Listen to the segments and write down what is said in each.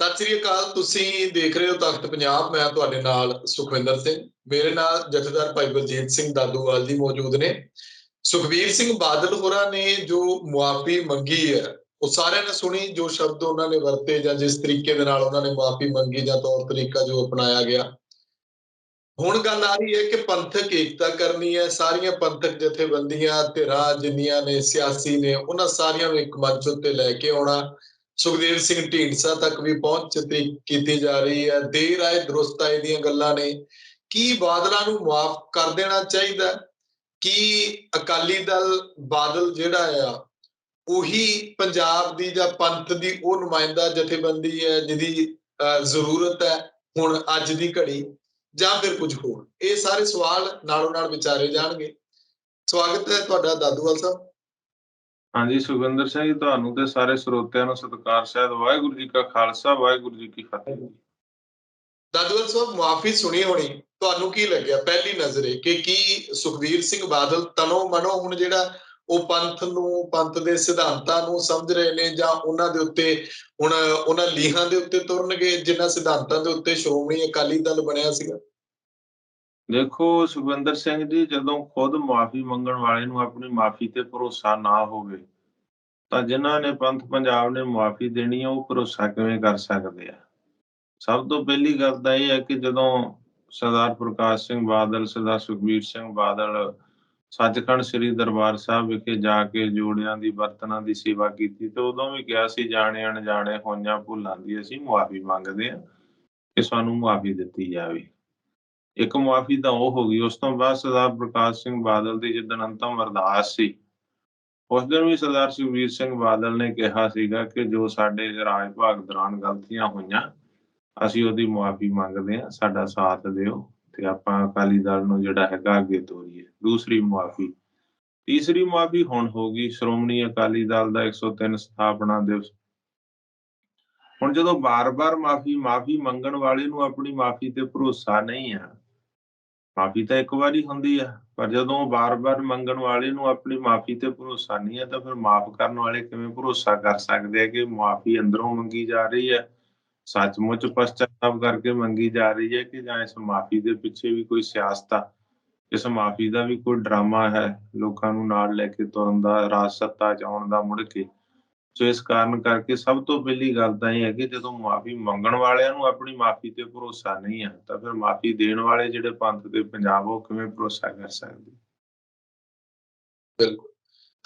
ਸਤਿ ਸ੍ਰੀ ਅਕਾਲ, ਤੁਸੀਂ ਦੇਖ ਰਹੇ ਹੋ ਤਖਤ ਪੰਜਾਬ, ਮੈਂ ਤੁਹਾਡੇ ਨਾਲ ਸੁਖਵਿੰਦਰ ਸਿੰਘ। ਮੇਰੇ ਨਾਲ ਜਥੇਦਾਰ ਭਾਈ ਬਲਜੀਤ ਸਿੰਘ ਦਾਦੂਵਾਲ ਜੀ ਮੌਜੂਦ ਨੇ। ਸੁਖਵੀਰ ਸਿੰਘ ਬਾਦਲ ਹੋਰਾਂ ਨੇ ਜੋ ਮੁਆਫੀ ਮੰਗੀ ਹੈ, ਉਹ ਸਾਰਿਆਂ ਨੇ ਸੁਣੀ, ਜੋ ਸ਼ਬਦ ਉਹਨਾਂ ਨੇ ਵਰਤੇ ਜਾਂ ਜਿਸ ਤਰੀਕੇ ਦੇ ਨਾਲ ਉਹਨਾਂ ਨੇ ਮੁਆਫੀ ਮੰਗੀ ਜਾਂ ਤੌਰ ਤਰੀਕਾ ਜੋ ਅਪਣਾਇਆ ਗਿਆ। ਹੁਣ ਗੱਲ ਆ ਰਹੀ ਹੈ ਕਿ ਪੰਥਕ ਏਕਤਾ ਕਰਨੀ ਹੈ। ਸਾਰੀਆਂ ਪੰਥਕ ਜਥੇਬੰਦੀਆਂ, ਧਿਰਾਂ ਜਿੰਨੀਆਂ ਨੇ, ਸਿਆਸੀ ਨੇ, ਉਹਨਾਂ ਸਾਰਿਆਂ ਨੂੰ ਇੱਕ ਮੰਚ ਉੱਤੇ ਲੈ ਕੇ ਆਉਣਾ। ਸੁਖਦੇਵ ਸਿੰਘ ਢੀਂਡਸਾ ਤੱਕ ਵੀ ਪਹੁੰਚ ਤੀ- ਕੀਤੀ ਜਾ ਰਹੀ ਹੈ। ਦੇਰ ਆਏ ਦਰੁਸਤ ਆਏ ਦੀਆਂ ਗੱਲਾਂ ਨੇ ਕੀ ਬਾਦਲਾਂ ਨੂੰ ਮਾਫ ਕਰ ਦੇਣਾ ਚਾਹੀਦਾ? ਕੀ ਅਕਾਲੀ ਦਲ ਬਾਦਲ ਜਿਹੜਾ ਆ ਉਹੀ ਪੰਜਾਬ ਦੀ ਜਾਂ ਪੰਥ ਦੀ ਉਹ ਨੁਮਾਇੰਦਾ ਜਥੇਬੰਦੀ ਹੈ ਜਿਹਦੀ ਅਹ, ਜ਼ਰੂਰਤ ਹੈ ਹੁਣ ਅੱਜ ਦੀ ਘੜੀ ਜਾਂ ਫਿਰ ਕੁਝ ਹੋਰ? ਇਹ ਸਾਰੇ ਸਵਾਲ ਨਾਲੋਂ ਨਾਲ ਵਿਚਾਰੇ ਜਾਣਗੇ। ਸਵਾਗਤ ਹੈ ਤੁਹਾਡਾ ਦਾਦੂਵਾਲ ਸਾਹਿਬ। ਹਾਂਜੀ, ਸੁਖਵਿੰਦਰ ਸਿੰਘ ਜੀ, ਤੁਹਾਨੂੰ ਤੇ ਸਾਰੇ ਸਰੋਤਿਆਂ ਨੂੰ ਸਤਿਕਾਰ, ਸਹਿਤ ਵਾਹਿਗੁਰੂ ਜੀ ਕਾ ਖਾਲਸਾ, ਵਾਹਿਗੁਰੂ ਜੀ ਕੀ ਫਤਿਹ ਦਾਦੂਵਾਲ ਸਾਹਿਬ ਮੁਆਫੀ ਸੁਣੀ ਹੋਣੀ, ਤੁਹਾਨੂੰ ਕੀ ਲੱਗਿਆ ਪਹਿਲੀ ਨਜ਼ਰੇ ਕਿ ਕੀ ਸੁਖਵੀਰ ਸਿੰਘ ਬਾਦਲ ਤਨੋ ਮਨੋ ਹੁਣ ਜਿਹੜਾ ਉਹ ਪੰਥ ਨੂੰ, ਪੰਥ ਦੇ ਸਿਧਾਂਤਾਂ ਨੂੰ ਸਮਝ ਰਹੇ ਨੇ ਜਾਂ ਉਹਨਾਂ ਦੇ ਉੱਤੇ, ਹੁਣ ਉਹਨਾਂ ਲੀਹਾਂ ਦੇ ਉੱਤੇ ਤੁਰਨਗੇ, ਜਿਨ੍ਹਾਂ ਸਿਧਾਂਤਾਂ ਦੇ ਉੱਤੇ ਸ਼੍ਰੋਮਣੀ ਅਕਾਲੀ ਦਲ ਬਣਿਆ ਸੀਗਾ? ਦੇਖੋ ਸੁਖਵਿੰਦਰ ਸਿੰਘ ਜੀ, ਜਦੋਂ ਖੁਦ ਮਾਫੀ ਮੰਗਣ ਵਾਲੇ ਨੂੰ ਆਪਣੀ ਮਾਫੀ ਤੇ ਭਰੋਸਾ ਨਾ ਹੋਵੇ, ਤਾਂ ਜਿਨ੍ਹਾਂ ਨੇ ਪੰਥ ਪੰਜਾਬ ਨੇ ਮਾਫੀ ਦੇਣੀ ਆ, ਉਹ ਭਰੋਸਾ ਕਿਵੇਂ ਕਰ ਸਕਦੇ ਆ? ਸਭ ਤੋਂ ਪਹਿਲੀ ਗੱਲ ਤਾਂ ਇਹ ਹੈ ਕਿ ਜਦੋਂ ਸਰਦਾਰ ਪ੍ਰਕਾਸ਼ ਸਿੰਘ ਬਾਦਲ, ਸਰਦਾਰ ਸੁਖਬੀਰ ਸਿੰਘ ਬਾਦਲ ਸੱਚਖੰਡ ਸ੍ਰੀ ਦਰਬਾਰ ਸਾਹਿਬ ਵਿਖੇ ਜਾ ਕੇ ਜੋੜਿਆਂ ਦੀ, ਬਰਤਨਾਂ ਦੀ ਸੇਵਾ ਕੀਤੀ, ਤੇ ਉਦੋਂ ਵੀ ਕਿਹਾ ਸੀ, ਜਾਣੇ ਅਣਜਾਣੇ ਹੋਈਆਂ ਭੁੱਲਾਂ ਦੀ ਅਸੀਂ ਮੁਆਫੀ ਮੰਗਦੇ ਹਾਂ ਕਿ ਸਾਨੂੰ ਮੁਆਫੀ ਦਿੱਤੀ ਜਾਵੇ। ਇੱਕ ਮੁਆਫੀ ਤਾਂ ਉਹ ਹੋ ਗਈ, ਉਸ ਤੋਂ ਬਾਅਦ ਸਰਦਾਰ ਪ੍ਰਕਾਸ਼ ਸਿੰਘ ਬਾਦਲ ਦੀ ਜਿੱਦਣ ਅੰਤਮ ਅਰਦਾਸ ਸੀ, ਉਸ ਦਿਨ ਵੀ ਸਰਦਾਰ ਸੁਖਬੀਰ ਸਿੰਘ ਬਾਦਲ ਨੇ ਕਿਹਾ ਸੀਗਾ ਕਿ ਜੋ ਸਾਡੇ ਰਾਜ ਭਾਗ ਦੌਰਾਨ ਗਲਤੀਆਂ ਹੋਈਆਂ, ਅਸੀਂ ਉਹਦੀ ਮੁਆਫੀ ਮੰਗਦੇ ਹਾਂ, ਸਾਡਾ ਸਾਥ ਦਿਓ ਤੇ ਆਪਾਂ ਅਕਾਲੀ ਦਲ ਨੂੰ ਜਿਹੜਾ ਹੈਗਾ ਅੱਗੇ ਤੋਰੀਏ। ਦੂਸਰੀ ਮੁਆਫੀ, ਤੀਸਰੀ ਮੁਆਫੀ ਹੁਣ ਹੋ ਗਈ, ਸ਼੍ਰੋਮਣੀ ਅਕਾਲੀ ਦਲ ਦਾ 103 ਸਥਾਪਨਾ ਦਿਵਸ। ਹੁਣ ਜਦੋਂ ਬਾਰ-ਬਾਰ ਮਾਫੀ ਮਾਫੀ ਮੰਗਣ ਵਾਲੇ ਨੂੰ ਆਪਣੀ ਮਾਫੀ ਤੇ ਭਰੋਸਾ ਨਹੀਂ ਆ ਮਾਫੀ ਤਾਂ ਇੱਕ ਵਾਰੀ ਹੁੰਦੀ ਆ, ਪਰ ਜਦੋਂ ਬਾਰ-ਬਾਰ ਮੰਗਣ ਵਾਲੇ ਨੂੰ ਆਪਣੀ ਮਾਫੀ ਤੇ ਭਰੋਸਾ ਨਹੀਂ ਹੈ, ਤਾਂ ਫਿਰ ਮਾਫ ਕਰਨ ਵਾਲੇ ਕਿਵੇਂ ਭਰੋਸਾ ਕਰ ਸਕਦੇ ਆ ਕਿ ਮਾਫੀ ਅੰਦਰੋਂ ਮੰਗੀ ਜਾ ਰਹੀ ਹੈ? ਸੱਚਮੁੱਚ ਪਛਤਾਵਾ ਕਰਕੇ ਮੰਗੀ ਜਾ ਰਹੀ ਹੈ ਕਿ ਜਾਂ ਇਸ ਮਾਫੀ ਦੇ ਪਿੱਛੇ ਵੀ ਕੋਈ ਸਿਆਸਤ ਆ? ਇਸ ਮਾਫੀ ਦਾ ਵੀ ਕੋਈ ਡਰਾਮਾ ਹੈ? ਲੋਕਾਂ ਨੂੰ ਨਾਲ ਲੈ ਕੇ ਤੁਰਨ ਦਾ ਰਾਜ ਸੱਤਾ ਚ ਆਉਣ ਦਾ ਮੁੜ ਕੇ ਸੋ ਇਸ ਕਾਰਨ ਕਰਕੇ ਸਭ ਤੋਂ ਪਹਿਲੀ ਗੱਲ ਤਾਂ ਇਹ ਹੈ ਕਿ ਜਦੋਂ ਮਾਫੀ ਮੰਗਣ ਵਾਲਿਆਂ ਨੂੰ ਆਪਣੀ ਮਾਫੀ ਤੇ ਭਰੋਸਾ ਨਹੀਂ ਹੈ, ਤਾਂ ਫਿਰ ਮਾਫੀ ਦੇਣ ਵਾਲੇ ਜਿਹੜੇ ਪੰਥ ਦੇ ਪੰਜਾਬ ਉਹ ਕਿਵੇਂ ਭਰੋਸਾ ਕਰ ਸਕਦੇ? ਬਿਲਕੁਲ।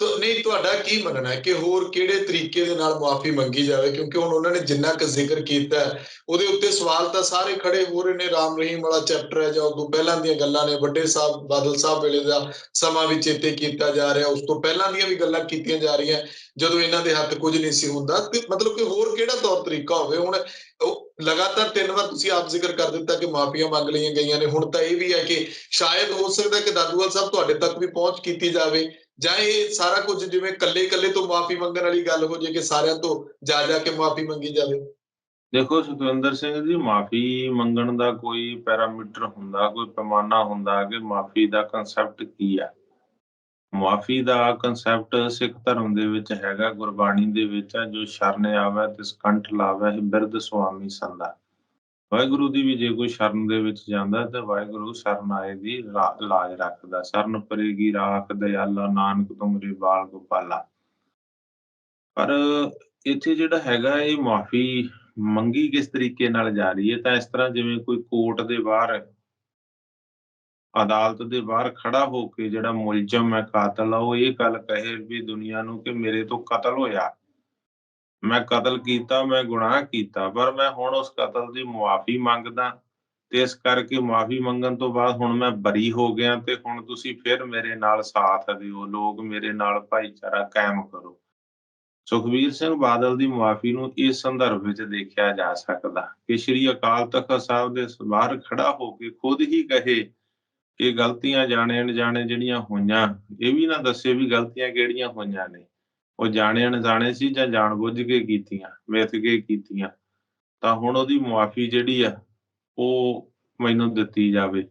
ਨਹੀਂ, ਤੁਹਾਡਾ ਕੀ ਮੰਨਣਾ ਹੈ ਕਿ ਹੋਰ ਕਿਹੜੇ ਤਰੀਕੇ ਦੇ ਨਾਲ ਮਾਫ਼ੀ ਮੰਗੀ ਜਾਵੇ? ਕਿਉਂਕਿ ਹੁਣ ਉਹਨਾਂ ਨੇ ਜਿੰਨਾ ਕੁ ਜ਼ਿਕਰ ਕੀਤਾ ਉਹਦੇ ਉੱਤੇ ਸਵਾਲ ਤਾਂ ਸਾਰੇ ਖੜੇ ਹੋ ਰਹੇ ਨੇ। ਰਾਮ ਰਹੀਮ ਵਾਲਾ ਚੈਪਟਰ ਹੈ ਜਾਂ ਉਦੋਂ ਪਹਿਲਾਂ ਦੀਆਂ ਗੱਲਾਂ ਨੇ, ਵੱਡੇ ਸਾਹਿਬ, ਬਾਦਲ ਸਾਹਿਬ ਵੇਲੇ ਦਾ ਸਮਾਂ ਵੀ ਚੇਤੇ ਕੀਤਾ ਜਾ ਰਿਹਾ, ਉਸ ਤੋਂ ਪਹਿਲਾਂ ਦੀਆਂ ਵੀ ਗੱਲਾਂ ਕੀਤੀਆਂ ਜਾ ਰਹੀਆਂ, ਜਦੋਂ ਇਹਨਾਂ ਦੇ ਹੱਥ ਕੁਝ ਨਹੀਂ ਸੀ ਹੁੰਦਾ। ਤੇ ਮਤਲਬ ਕਿ ਹੋਰ ਕਿਹੜਾ ਤੌਰ ਤਰੀਕਾ ਹੋਵੇ? ਹੁਣ ਉਹ ਲਗਾਤਾਰ ਤਿੰਨ ਵਾਰ ਤੁਸੀਂ ਆਪ ਜ਼ਿਕਰ ਕਰ ਦਿੱਤਾ ਕਿ ਮਾਫੀਆਂ ਮੰਗ ਲਈਆਂ ਗਈਆਂ ਨੇ। ਹੁਣ ਤਾਂ ਇਹ ਵੀ ਹੈ ਕਿ ਸ਼ਾਇਦ ਹੋ ਸਕਦਾ ਕਿ ਦਾਦੂਵਾਲ ਸਾਹਿਬ ਤੁਹਾਡੇ ਤੱਕ ਵੀ ਪਹੁੰਚ ਕੀਤੀ ਜਾਵੇ। ਜਾਂ ਇਹ ਸਾਰਾ ਕੁਝ ਜਿਵੇਂ ਕੱਲੇ ਕੱਲੇ ਤੋਂ ਮਾਫੀ ਮੰਗਣ ਵਾਲੀ ਗੱਲ ਹੋ ਜੇ ਕਿ ਸਾਰਿਆਂ ਤੋਂ ਜਾ ਜਾ ਕੇ ਮਾਫੀ ਮੰਗੀ ਜਾਵੇ? ਦੇਖੋ ਸੁਖਵਿੰਦਰ ਸਿੰਘ ਜੀ, ਮਾਫੀ ਮੰਗਣ ਦਾ ਕੋਈ ਪੈਰਾਮੀਟਰ ਹੁੰਦਾ, ਕੋਈ ਪੈਮਾਨਾ ਹੁੰਦਾ ਕਿ ਮਾਫੀ ਦਾ ਕਨਸੈਪਟ ਕੀ ਆ? ਮਾਫੀ ਦਾ ਕਨਸੈਪਟ ਸਿੱਖ ਧਰਮ ਦੇ ਵਿੱਚ ਹੈਗਾ, ਗੁਰਬਾਣੀ ਦੇ ਵਿੱਚ ਹੈ ਜੋ ਸ਼ਰਨ ਆਵੇ ਤਿਸ ਕੰਠ ਲਾਵੇ ਬਿਰਧ ਸੁਆਮੀ ਸੰਦਾ ਵਾਹਿਗੁਰੂ ਦੀ ਵੀ ਜੇ ਕੋਈ ਸ਼ਰਨ ਦੇ ਵਿੱਚ ਜਾਂਦਾ ਤਾਂ ਵਾਹਿਗੁਰੂ ਸ਼ਰਨ ਆਏ ਦੀ ਲਾਜ ਰੱਖਦਾ, ਸ਼ਰਨ ਪਰੇਗੀ ਰਾਖ ਦਇਆਲਾ ਨਾਨਕ ਤੁਮਰੇ ਬਾਲ ਗੋਪਾਲਾ। ਪਰ ਇੱਥੇ ਜਿਹੜਾ ਹੈਗਾ ਇਹ ਮਾਫੀ ਮੰਗੀ ਕਿਸ ਤਰੀਕੇ ਨਾਲ ਜਾ ਰਹੀ ਹੈ, ਤਾਂ ਇਸ ਤਰ੍ਹਾਂ ਜਿਵੇਂ ਕੋਈ ਕੋਰਟ ਦੇ ਬਾਹਰ, ਅਦਾਲਤ ਦੇ ਬਾਹਰ ਖੜਾ ਹੋ ਕੇ ਜਿਹੜਾ ਮੁਲਜ਼ਮ ਹੈ ਕਾਤਲ ਆ, ਉਹ ਇਹ ਗੱਲ ਕਹੇ ਵੀ ਦੁਨੀਆ ਨੂੰ ਕਿ ਮੇਰੇ ਤੋਂ ਕਤਲ ਹੋਇਆ। ਮੈਂ ਕਤਲ ਕੀਤਾ, ਮੈਂ ਗੁਨਾਹ ਕੀਤਾ, ਪਰ ਮੈਂ ਹੁਣ ਉਸ ਕਤਲ ਦੀ ਮੁਆਫੀ ਮੰਗਦਾ ਤੇ ਇਸ ਕਰਕੇ ਮੁਆਫੀ ਮੰਗਣ ਤੋਂ ਬਾਅਦ ਹੁਣ ਮੈਂ ਬਰੀ ਹੋ ਗਿਆ ਤੇ ਹੁਣ ਤੁਸੀਂ ਫਿਰ ਮੇਰੇ ਨਾਲ ਸਾਥ ਦਿਓ, ਲੋਕ ਮੇਰੇ ਨਾਲ ਭਾਈਚਾਰਾ ਕਾਇਮ ਕਰੋ। ਸੁਖਬੀਰ ਸਿੰਘ ਬਾਦਲ ਦੀ ਮੁਆਫੀ ਨੂੰ ਇਸ ਸੰਦਰਭ ਵਿੱਚ ਦੇਖਿਆ ਜਾ ਸਕਦਾ ਕਿ ਸ੍ਰੀ ਅਕਾਲ ਤਖਤ ਸਾਹਿਬ ਦੇ ਬਾਹਰ ਖੜਾ ਹੋ ਕੇ ਖੁਦ ਹੀ ਕਹੇ ਕਿ ਗਲਤੀਆਂ ਜਾਣੇ ਅਣਜਾਣੇ ਜਿਹੜੀਆਂ ਹੋਈਆਂ, ਇਹ ਵੀ ਨਾ ਦੱਸੇ ਵੀ ਗਲਤੀਆਂ ਕਿਹੜੀਆਂ ਹੋਈਆਂ ਨੇ। ਉਹ ਜਾਣੇ ਅਣਜਾਣੇ ਸੀ ਜਾਂ ਜਾਣਬੁੱਝ ਕੇ ਕੀਤੀਆਂ, ਮਿੱਥ ਕੇ ਕੀਤੀਆਂ, ਤਾਂ ਹੁਣ ਉਹਦੀ ਮੁਆਫੀ ਜਿਹੜੀ ਆ, ਉਹ ਮੈਨੂੰ ਦਿੱਤੀ ਜਾਵੇ।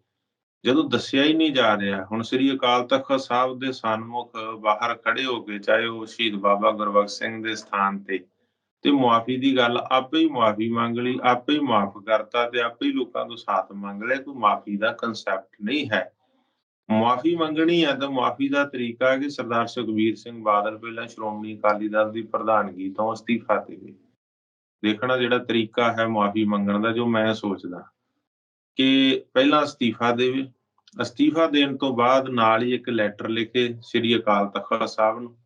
ਜਦੋਂ ਦੱਸਿਆ ਹੀ ਨਹੀਂ ਜਾ ਰਿਹਾ, ਹੁਣ ਸ੍ਰੀ ਅਕਾਲ ਤਖਤ ਸਾਹਿਬ ਦੇ ਸਨਮੁਖ ਬਾਹਰ ਖੜੇ ਹੋ ਕੇ, ਚਾਹੇ ਉਹ ਸ਼ਹੀਦ ਬਾਬਾ ਗੁਰਬਖਸ਼ ਸਿੰਘ ਦੇ ਸਥਾਨ ਤੇ ਤੇ ਮੁਆਫੀ ਦੀ ਗੱਲ ਆਪੇ ਹੀ ਮੁਆਫੀ ਮੰਗ ਲਈ, ਆਪੇ ਹੀ ਮਾਫ ਕਰਤਾ ਤੇ ਆਪੇ ਹੀ ਲੋਕਾਂ ਤੋਂ ਸਾਥ ਮੰਗ ਲਿਆ, ਕੋਈ ਮਾਫੀ ਦਾ ਕਨਸੈਪਟ ਨਹੀਂ ਹੈ। ਮੁਆਫੀ ਮੰਗਣੀ ਹੈ ਤਾਂ ਮਾਫ਼ੀ ਦਾ ਤਰੀਕਾ ਕਿ ਸਰਦਾਰ ਸੁਖਬੀਰ ਸਿੰਘ ਬਾਦਲ ਪਹਿਲਾਂ ਸ਼੍ਰੋਮਣੀ ਅਕਾਲੀ ਦਲ ਦੀ ਪ੍ਰਧਾਨਗੀ ਤੋਂ ਅਸਤੀਫਾ ਦੇਵੇ ਦੇਖਣਾ ਜਿਹੜਾ ਤਰੀਕਾ ਹੈ ਮੁਆਫੀ ਮੰਗਣ ਦਾ, ਜੋ ਮੈਂ ਸੋਚਦਾ। ਕਿ ਪਹਿਲਾਂ ਅਸਤੀਫਾ ਦੇਵੇ। ਅਸਤੀਫਾ ਦੇਣ ਤੋਂ ਬਾਅਦ ਨਾਲ ਹੀ ਇੱਕ ਲੈਟਰ ਲਿਖੇ ਸ੍ਰੀ ਅਕਾਲ ਤਖਤ ਸਾਹਿਬ ਨੂੰ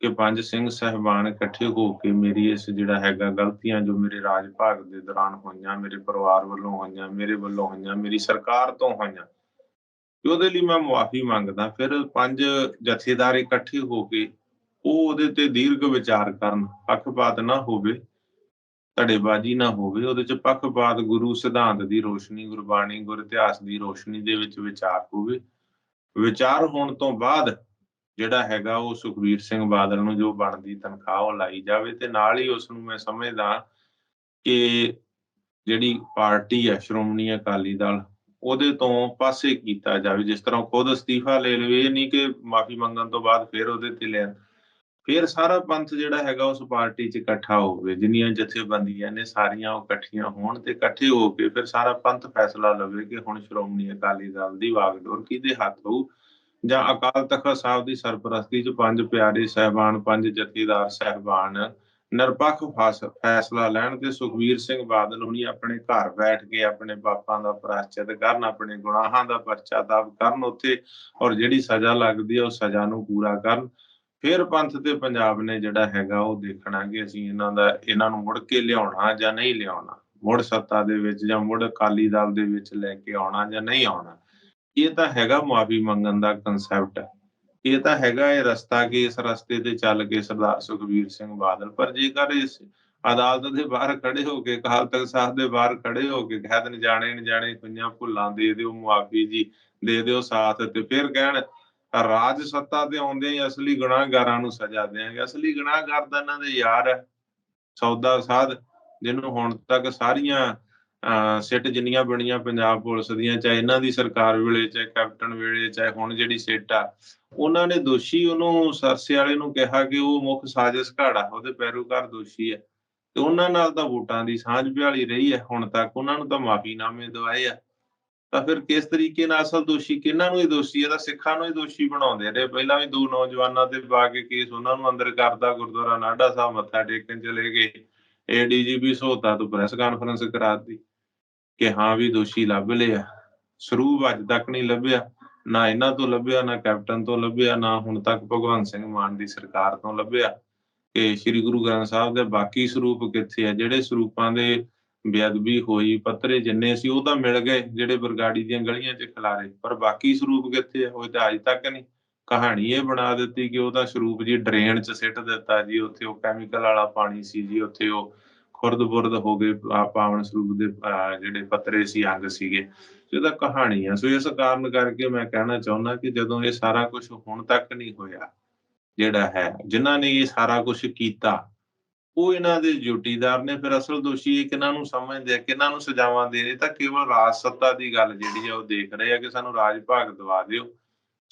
ਕਿ ਪੰਜ ਸਿੰਘ ਸਹਿਬਾਨ ਇਕੱਠੇ ਹੋ ਕੇ ਮੇਰੀ ਇਸ ਜਿਹੜਾ ਹੈਗਾ ਗਲਤੀਆਂ ਜੋ ਮੇਰੇ ਰਾਜ ਭਾਗ ਦੇ ਦੌਰਾਨ ਹੋਈਆਂ, ਮੇਰੇ ਪਰਿਵਾਰ ਵੱਲੋਂ ਹੋਈਆਂ, ਮੇਰੇ ਵੱਲੋਂ ਹੋਈਆਂ, ਮੇਰੀ ਸਰਕਾਰ ਤੋਂ ਹੋਈਆਂ ਤੇ ਉਹਦੇ ਲਈ ਮੈਂ ਮੁਆਫੀ ਮੰਗਦਾ, ਫਿਰ ਪੰਜ ਜਥੇਦਾਰ ਇਕੱਠੇ ਹੋ ਕੇ ਉਹ ਉਹਦੇ ਤੇ ਦੀਰਘ ਵਿਚਾਰ ਕਰਨ, ਪੱਖਪਾਤ ਨਾ ਹੋਵੇ, ਧੜੇਬਾਜ਼ੀ ਨਾ ਹੋਵੇ, ਉਹਦੇ ਚ ਪੱਖਪਾਤ ਗੁਰੂ ਸਿਧਾਂਤ ਦੀ ਰੋਸ਼ਨੀ, ਗੁਰਬਾਣੀ, ਗੁਰ ਇਤਿਹਾਸ ਦੀ ਰੋਸ਼ਨੀ ਦੇ ਵਿੱਚ ਵਿਚਾਰ ਹੋਵੇ। ਵਿਚਾਰ ਹੋਣ ਤੋਂ ਬਾਅਦ ਜਿਹੜਾ ਹੈਗਾ ਉਹ ਸੁਖਬੀਰ ਸਿੰਘ ਬਾਦਲ ਨੂੰ ਜੋ ਬਣਦੀ ਤਨਖਾਹ ਉਹ ਲਾਈ ਜਾਵੇ ਤੇ ਨਾਲ ਹੀ ਉਸ ਨੂੰ ਮੈਂ ਸਮਝਦਾ ਕਿ ਜਿਹੜੀ ਪਾਰਟੀ ਹੈ, ਸ਼੍ਰੋਮਣੀ ਅਕਾਲੀ ਦਲ ਉਹਦੇ ਤੋਂ ਪਾਸੇ ਕੀਤਾ ਜਾਵੇ, ਜਿਸ ਤਰ੍ਹਾਂ ਖੁਦ ਅਸਤੀਫਾ ਲੈ ਲਵੇ, ਇਹ ਨਹੀਂ ਕਿ ਮਾਫੀ ਮੰਗਣ ਤੋਂ ਬਾਅਦ ਫਿਰ ਉਹਦੇ ਤੇ ਲੈਣ। ਫਿਰ ਸਾਰਾ ਪੰਥ ਜਿਹੜਾ ਹੈਗਾ ਉਸ ਪਾਰਟੀ 'ਚ ਇਕੱਠਾ ਹੋਵੇ, ਜਿੰਨੀਆਂ ਜਥੇਬੰਦੀਆਂ ਨੇ ਸਾਰੀਆਂ ਉਹ ਇਕੱਠੀਆਂ ਹੋਣ ਤੇ ਇਕੱਠੇ ਹੋ ਕੇ ਫਿਰ ਸਾਰਾ ਪੰਥ ਫੈਸਲਾ ਲਵੇ ਕਿ ਹੁਣ ਸ਼੍ਰੋਮਣੀ ਅਕਾਲੀ ਦਲ ਦੀ ਵਾਗਡੋਰ ਕਿਹਦੇ ਹੱਥ ਹੋਊ ਜਾਂ ਅਕਾਲ ਤਖਤ ਸਾਹਿਬ ਦੀ ਸਰਪ੍ਰਸਤੀ 'ਚ ਪੰਜ ਪਿਆਰੇ ਸਹਿਬਾਨ, ਪੰਜ ਜਥੇਦਾਰ ਸਹਿਬਾਨ ਨਿਰਪੱਖ ਫੈਸਲਾ ਲੈਣ ਤੇ ਸੁਖਵੀਰ ਸਿੰਘ ਬਾਦਲ ਹੁਣੀ ਆਪਣੇ ਘਰ ਬੈਠ ਕੇ ਆਪਣੇ ਪਾਪਾਂ ਦਾ ਪ੍ਰਾਸ਼ਚਿਤ ਕਰਨ, ਆਪਣੇ ਗੁਨਾਹਾਂ ਦਾ ਪਛਤਾਵਾ ਕਰਨ ਉੱਥੇ ਔਰ ਜਿਹੜੀ ਸਜ਼ਾ ਲੱਗਦੀ ਹੈ ਉਹ ਸਜ਼ਾ ਨੂੰ ਪੂਰਾ ਕਰਨ। ਫਿਰ ਪੰਥ ਤੇ ਪੰਜਾਬ ਨੇ ਜਿਹੜਾ ਹੈਗਾ ਉਹ ਦੇਖਣਾ ਕਿ ਅਸੀਂ ਇਹਨਾਂ ਦਾ, ਇਹਨਾਂ ਨੂੰ ਮੁੜ ਕੇ ਲਿਆਉਣਾ ਜਾਂ ਨਹੀਂ ਲਿਆਉਣਾ। ਮੁੜ ਸੱਤਾ ਦੇ ਵਿੱਚ ਜਾਂ ਮੁੜ ਅਕਾਲੀ ਦਲ ਦੇ ਵਿੱਚ ਲੈ ਕੇ ਆਉਣਾ ਜਾਂ ਨਹੀਂ ਆਉਣਾ। ਇਹ ਤਾਂ ਹੈਗਾ ਮੁਆਫੀ ਮੰਗਣ ਦਾ ਕਨਸੈਪਟ ਇਹ ਤਾਂ ਹੈਗਾ ਇਹ ਰਸਤਾ ਕਿ ਇਸ ਰਸਤੇ ਤੇ ਚੱਲ ਕੇ ਸਰਦਾਰ ਸੁਖਬੀਰ ਸਿੰਘ ਬਾਦਲ, ਪਰ ਜੇਕਰ ਇਸ ਅਦਾਲਤ ਦੇ ਬਾਹਰ ਖੜੇ ਹੋ ਕੇ, ਅਕਾਲ ਤਖਤ ਸਾਹਿਬ ਦੇ ਬਾਹਰ ਖੜੇ ਹੋ ਕੇ ਕਹਿ ਦੇਣ, ਜਾਣੇ ਨ ਜਾਣੇ ਕੁਈਆਂ ਭੁੱਲਾਂ ਦੇ ਦਿਓ, ਮੁਆਫੀ ਜੀ ਦੇ ਦਿਓ ਸਾਥ ਤੇ ਫਿਰ ਕਹਿਣ, ਰਾਜ ਸੱਤਾ ਤੇ ਆਉਂਦੇ ਹੀ ਅਸਲੀ ਗੁਨਾਹਗਾਰਾਂ ਨੂੰ ਸਜ਼ਾ ਦੇਣਗੇ ਅਸਲੀ ਗੁਨਾਹਗਾਰ ਤਾਂ ਇਹਨਾਂ ਦੇ ਯਾਰ ਹੈ, ਸੌਦਾ ਸਾਧ, ਜਿਹਨੂੰ ਹੁਣ ਤੱਕ ਸਾਰੀਆਂ ਸਿੱਟ ਜਿੰਨੀਆਂ ਬਣੀਆਂ ਪੰਜਾਬ ਪੁਲਿਸ ਦੀਆਂ, ਚਾਹੇ ਇਹਨਾਂ ਦੀ ਸਰਕਾਰ ਵੇਲੇ, ਚਾਹੇ ਕੈਪਟਨ ਵੇਲੇ, ਚਾਹੇ ਹੁਣ ਜਿਹੜੀ ਸਿੱਟ ਆ, ਉਹਨਾਂ ਨੇ ਦੋਸ਼ੀ ਉਹਨੂੰ ਸਰਸੇ ਵਾਲੇ ਨੂੰ ਕਿਹਾ ਕਿ ਉਹ ਮੁੱਖ ਸਾਜ਼ਿਸ਼ ਘਾੜਾ, ਉਹਦੇ ਪੈਰੋਕਾਰ ਦੋਸ਼ੀ ਹੈ ਤੇ ਉਹਨਾਂ ਨਾਲ ਤਾਂ ਵੋਟਾਂ ਦੀ ਸਾਂਝ ਵਿਹਾਲੀ ਰਹੀ ਹੈ ਹੁਣ ਤੱਕ ਉਹਨਾਂ ਨੂੰ ਤਾਂ ਮਾਫੀਨਾਮੇ ਦਵਾਏ ਆ। ਤਾਂ ਫਿਰ ਕਿਸ ਤਰੀਕੇ ਨਾਲ ਅਸਲ ਦੋਸ਼ੀ, ਕਿਹਨਾਂ ਨੂੰ ਹੀ ਦੋਸ਼ੀ ਹੈ ਤਾਂ ਸਿੱਖਾਂ ਨੂੰ ਹੀ ਦੋਸ਼ੀ ਬਣਾਉਂਦੇ ਰਹੇ ਪਹਿਲਾਂ ਵੀ ਦੋ ਨੌਜਵਾਨਾਂ ਤੇ ਪਾ ਕੇ ਕੇਸ ਉਹਨਾਂ ਨੂੰ ਅੰਦਰ ਕਰਦਾ ਗੁਰਦੁਆਰਾ ਨਾਢਾ ਸਾਹਿਬ ਮੱਥਾ ਟੇਕਣ ਚਲੇ ਗਏ। ਏਡੀਜੀਪੀ ਸੋਤਾ ਤੋਂ ਪ੍ਰੈਸ ਕਾਨਫਰੰਸ ਕਰਾਤੀ। ਕਿ ਹਾਂ ਵੀ ਦੋਸ਼ੀ ਲੱਭ ਲਿਆ ਸਰੂਪ ਅੱਜ ਤੱਕ ਨਹੀਂ ਲੱਭਿਆ। ਨਾ ਇਹਨਾਂ ਤੋਂ ਲੱਭਿਆ, ਨਾ ਕੈਪਟਨ ਤੋਂ ਲੱਭਿਆ, ਨਾ ਹੁਣ ਤੱਕ ਭਗਵੰਤ ਸਿੰਘ ਮਾਨ ਦੀ ਸਰਕਾਰ ਤੋਂ ਲੱਭਿਆ। ਕਿ ਸ੍ਰੀ ਗੁਰੂ ਗ੍ਰੰਥ ਸਾਹਿਬ ਦੇ ਬਾਕੀ ਸਰੂਪ ਕਿੱਥੇ ਆ? ਜਿਹੜੇ ਸਰੂਪਾਂ ਦੇ ਬੇਅਦਬੀ ਹੋਈ, ਪੱਤਰੇ ਜਿੰਨੇ ਸੀ, ਉਹ ਤਾਂ ਮਿਲ ਗਏ ਜਿਹੜੇ ਬਰਗਾੜੀ ਦੀਆਂ ਗਲੀਆਂ 'ਚ ਖਿਲਾਰੇ। ਪਰ ਬਾਕੀ ਸਰੂਪ ਕਿੱਥੇ ਆ? ਉਹ ਤਾਂ ਅੱਜ ਤੱਕ ਨਹੀਂ। ਕਹਾਣੀ ਇਹ ਬਣਾ ਦਿੱਤੀ ਕਿ ਉਹਦਾ ਸਰੂਪ ਜੀ ਡਰੇਨ 'ਚ ਸਿੱਟ ਦਿੱਤਾ ਜੀ। ਉੱਥੇ ਉਹ ਕੈਮੀਕਲ ਵਾਲਾ ਪਾਣੀ ਸੀ ਜੀ। ਉੱਥੇ ਉਹ ਖੁਰਦ-ਬੁਰਦ ਹੋ ਗਏ ਪਾਵਨ ਸਰੂਪ ਦੇ ਜਿਹੜੇ ਪੱਤਰੇ ਸੀ, ਅੰਗ ਸੀਗੇ। ਸੋ ਇਹਦਾ ਕਹਾਣੀ ਆ। ਸੋ ਇਸ ਕਾਰਨ ਕਰਕੇ ਮੈਂ ਕਹਿਣਾ ਚਾਹੁੰਦਾ ਕਿ ਜਦੋਂ ਇਹ ਸਾਰਾ ਕੁਝ ਹੁਣ ਤੱਕ ਨਹੀਂ ਹੋਇਆ, ਜਿਹੜਾ ਹੈ, ਜਿਨ੍ਹਾਂ ਨੇ ਇਹ ਸਾਰਾ ਕੁਝ ਕੀਤਾ, ਉਹ ਇਹਨਾਂ ਦੇ ਜੁਟੀਦਾਰ ਨੇ। ਫਿਰ ਅਸਲ ਦੋਸ਼ੀ ਇਹ ਕਿਹਨਾਂ ਨੂੰ ਸਮਝਦੇ ਆ, ਕਿਹਨਾਂ ਨੂੰ ਸਜ਼ਾਵਾਂ ਦੇ ਰਹੇ? ਤਾਂ ਕੇਵਲ ਰਾਜ ਸੱਤਾ ਦੀ ਗੱਲ ਜਿਹੜੀ ਆ, ਉਹ ਦੇਖ ਰਹੇ ਆ ਕਿ ਸਾਨੂੰ ਰਾਜ ਭਾਗ ਦਵਾ ਦਿਓ।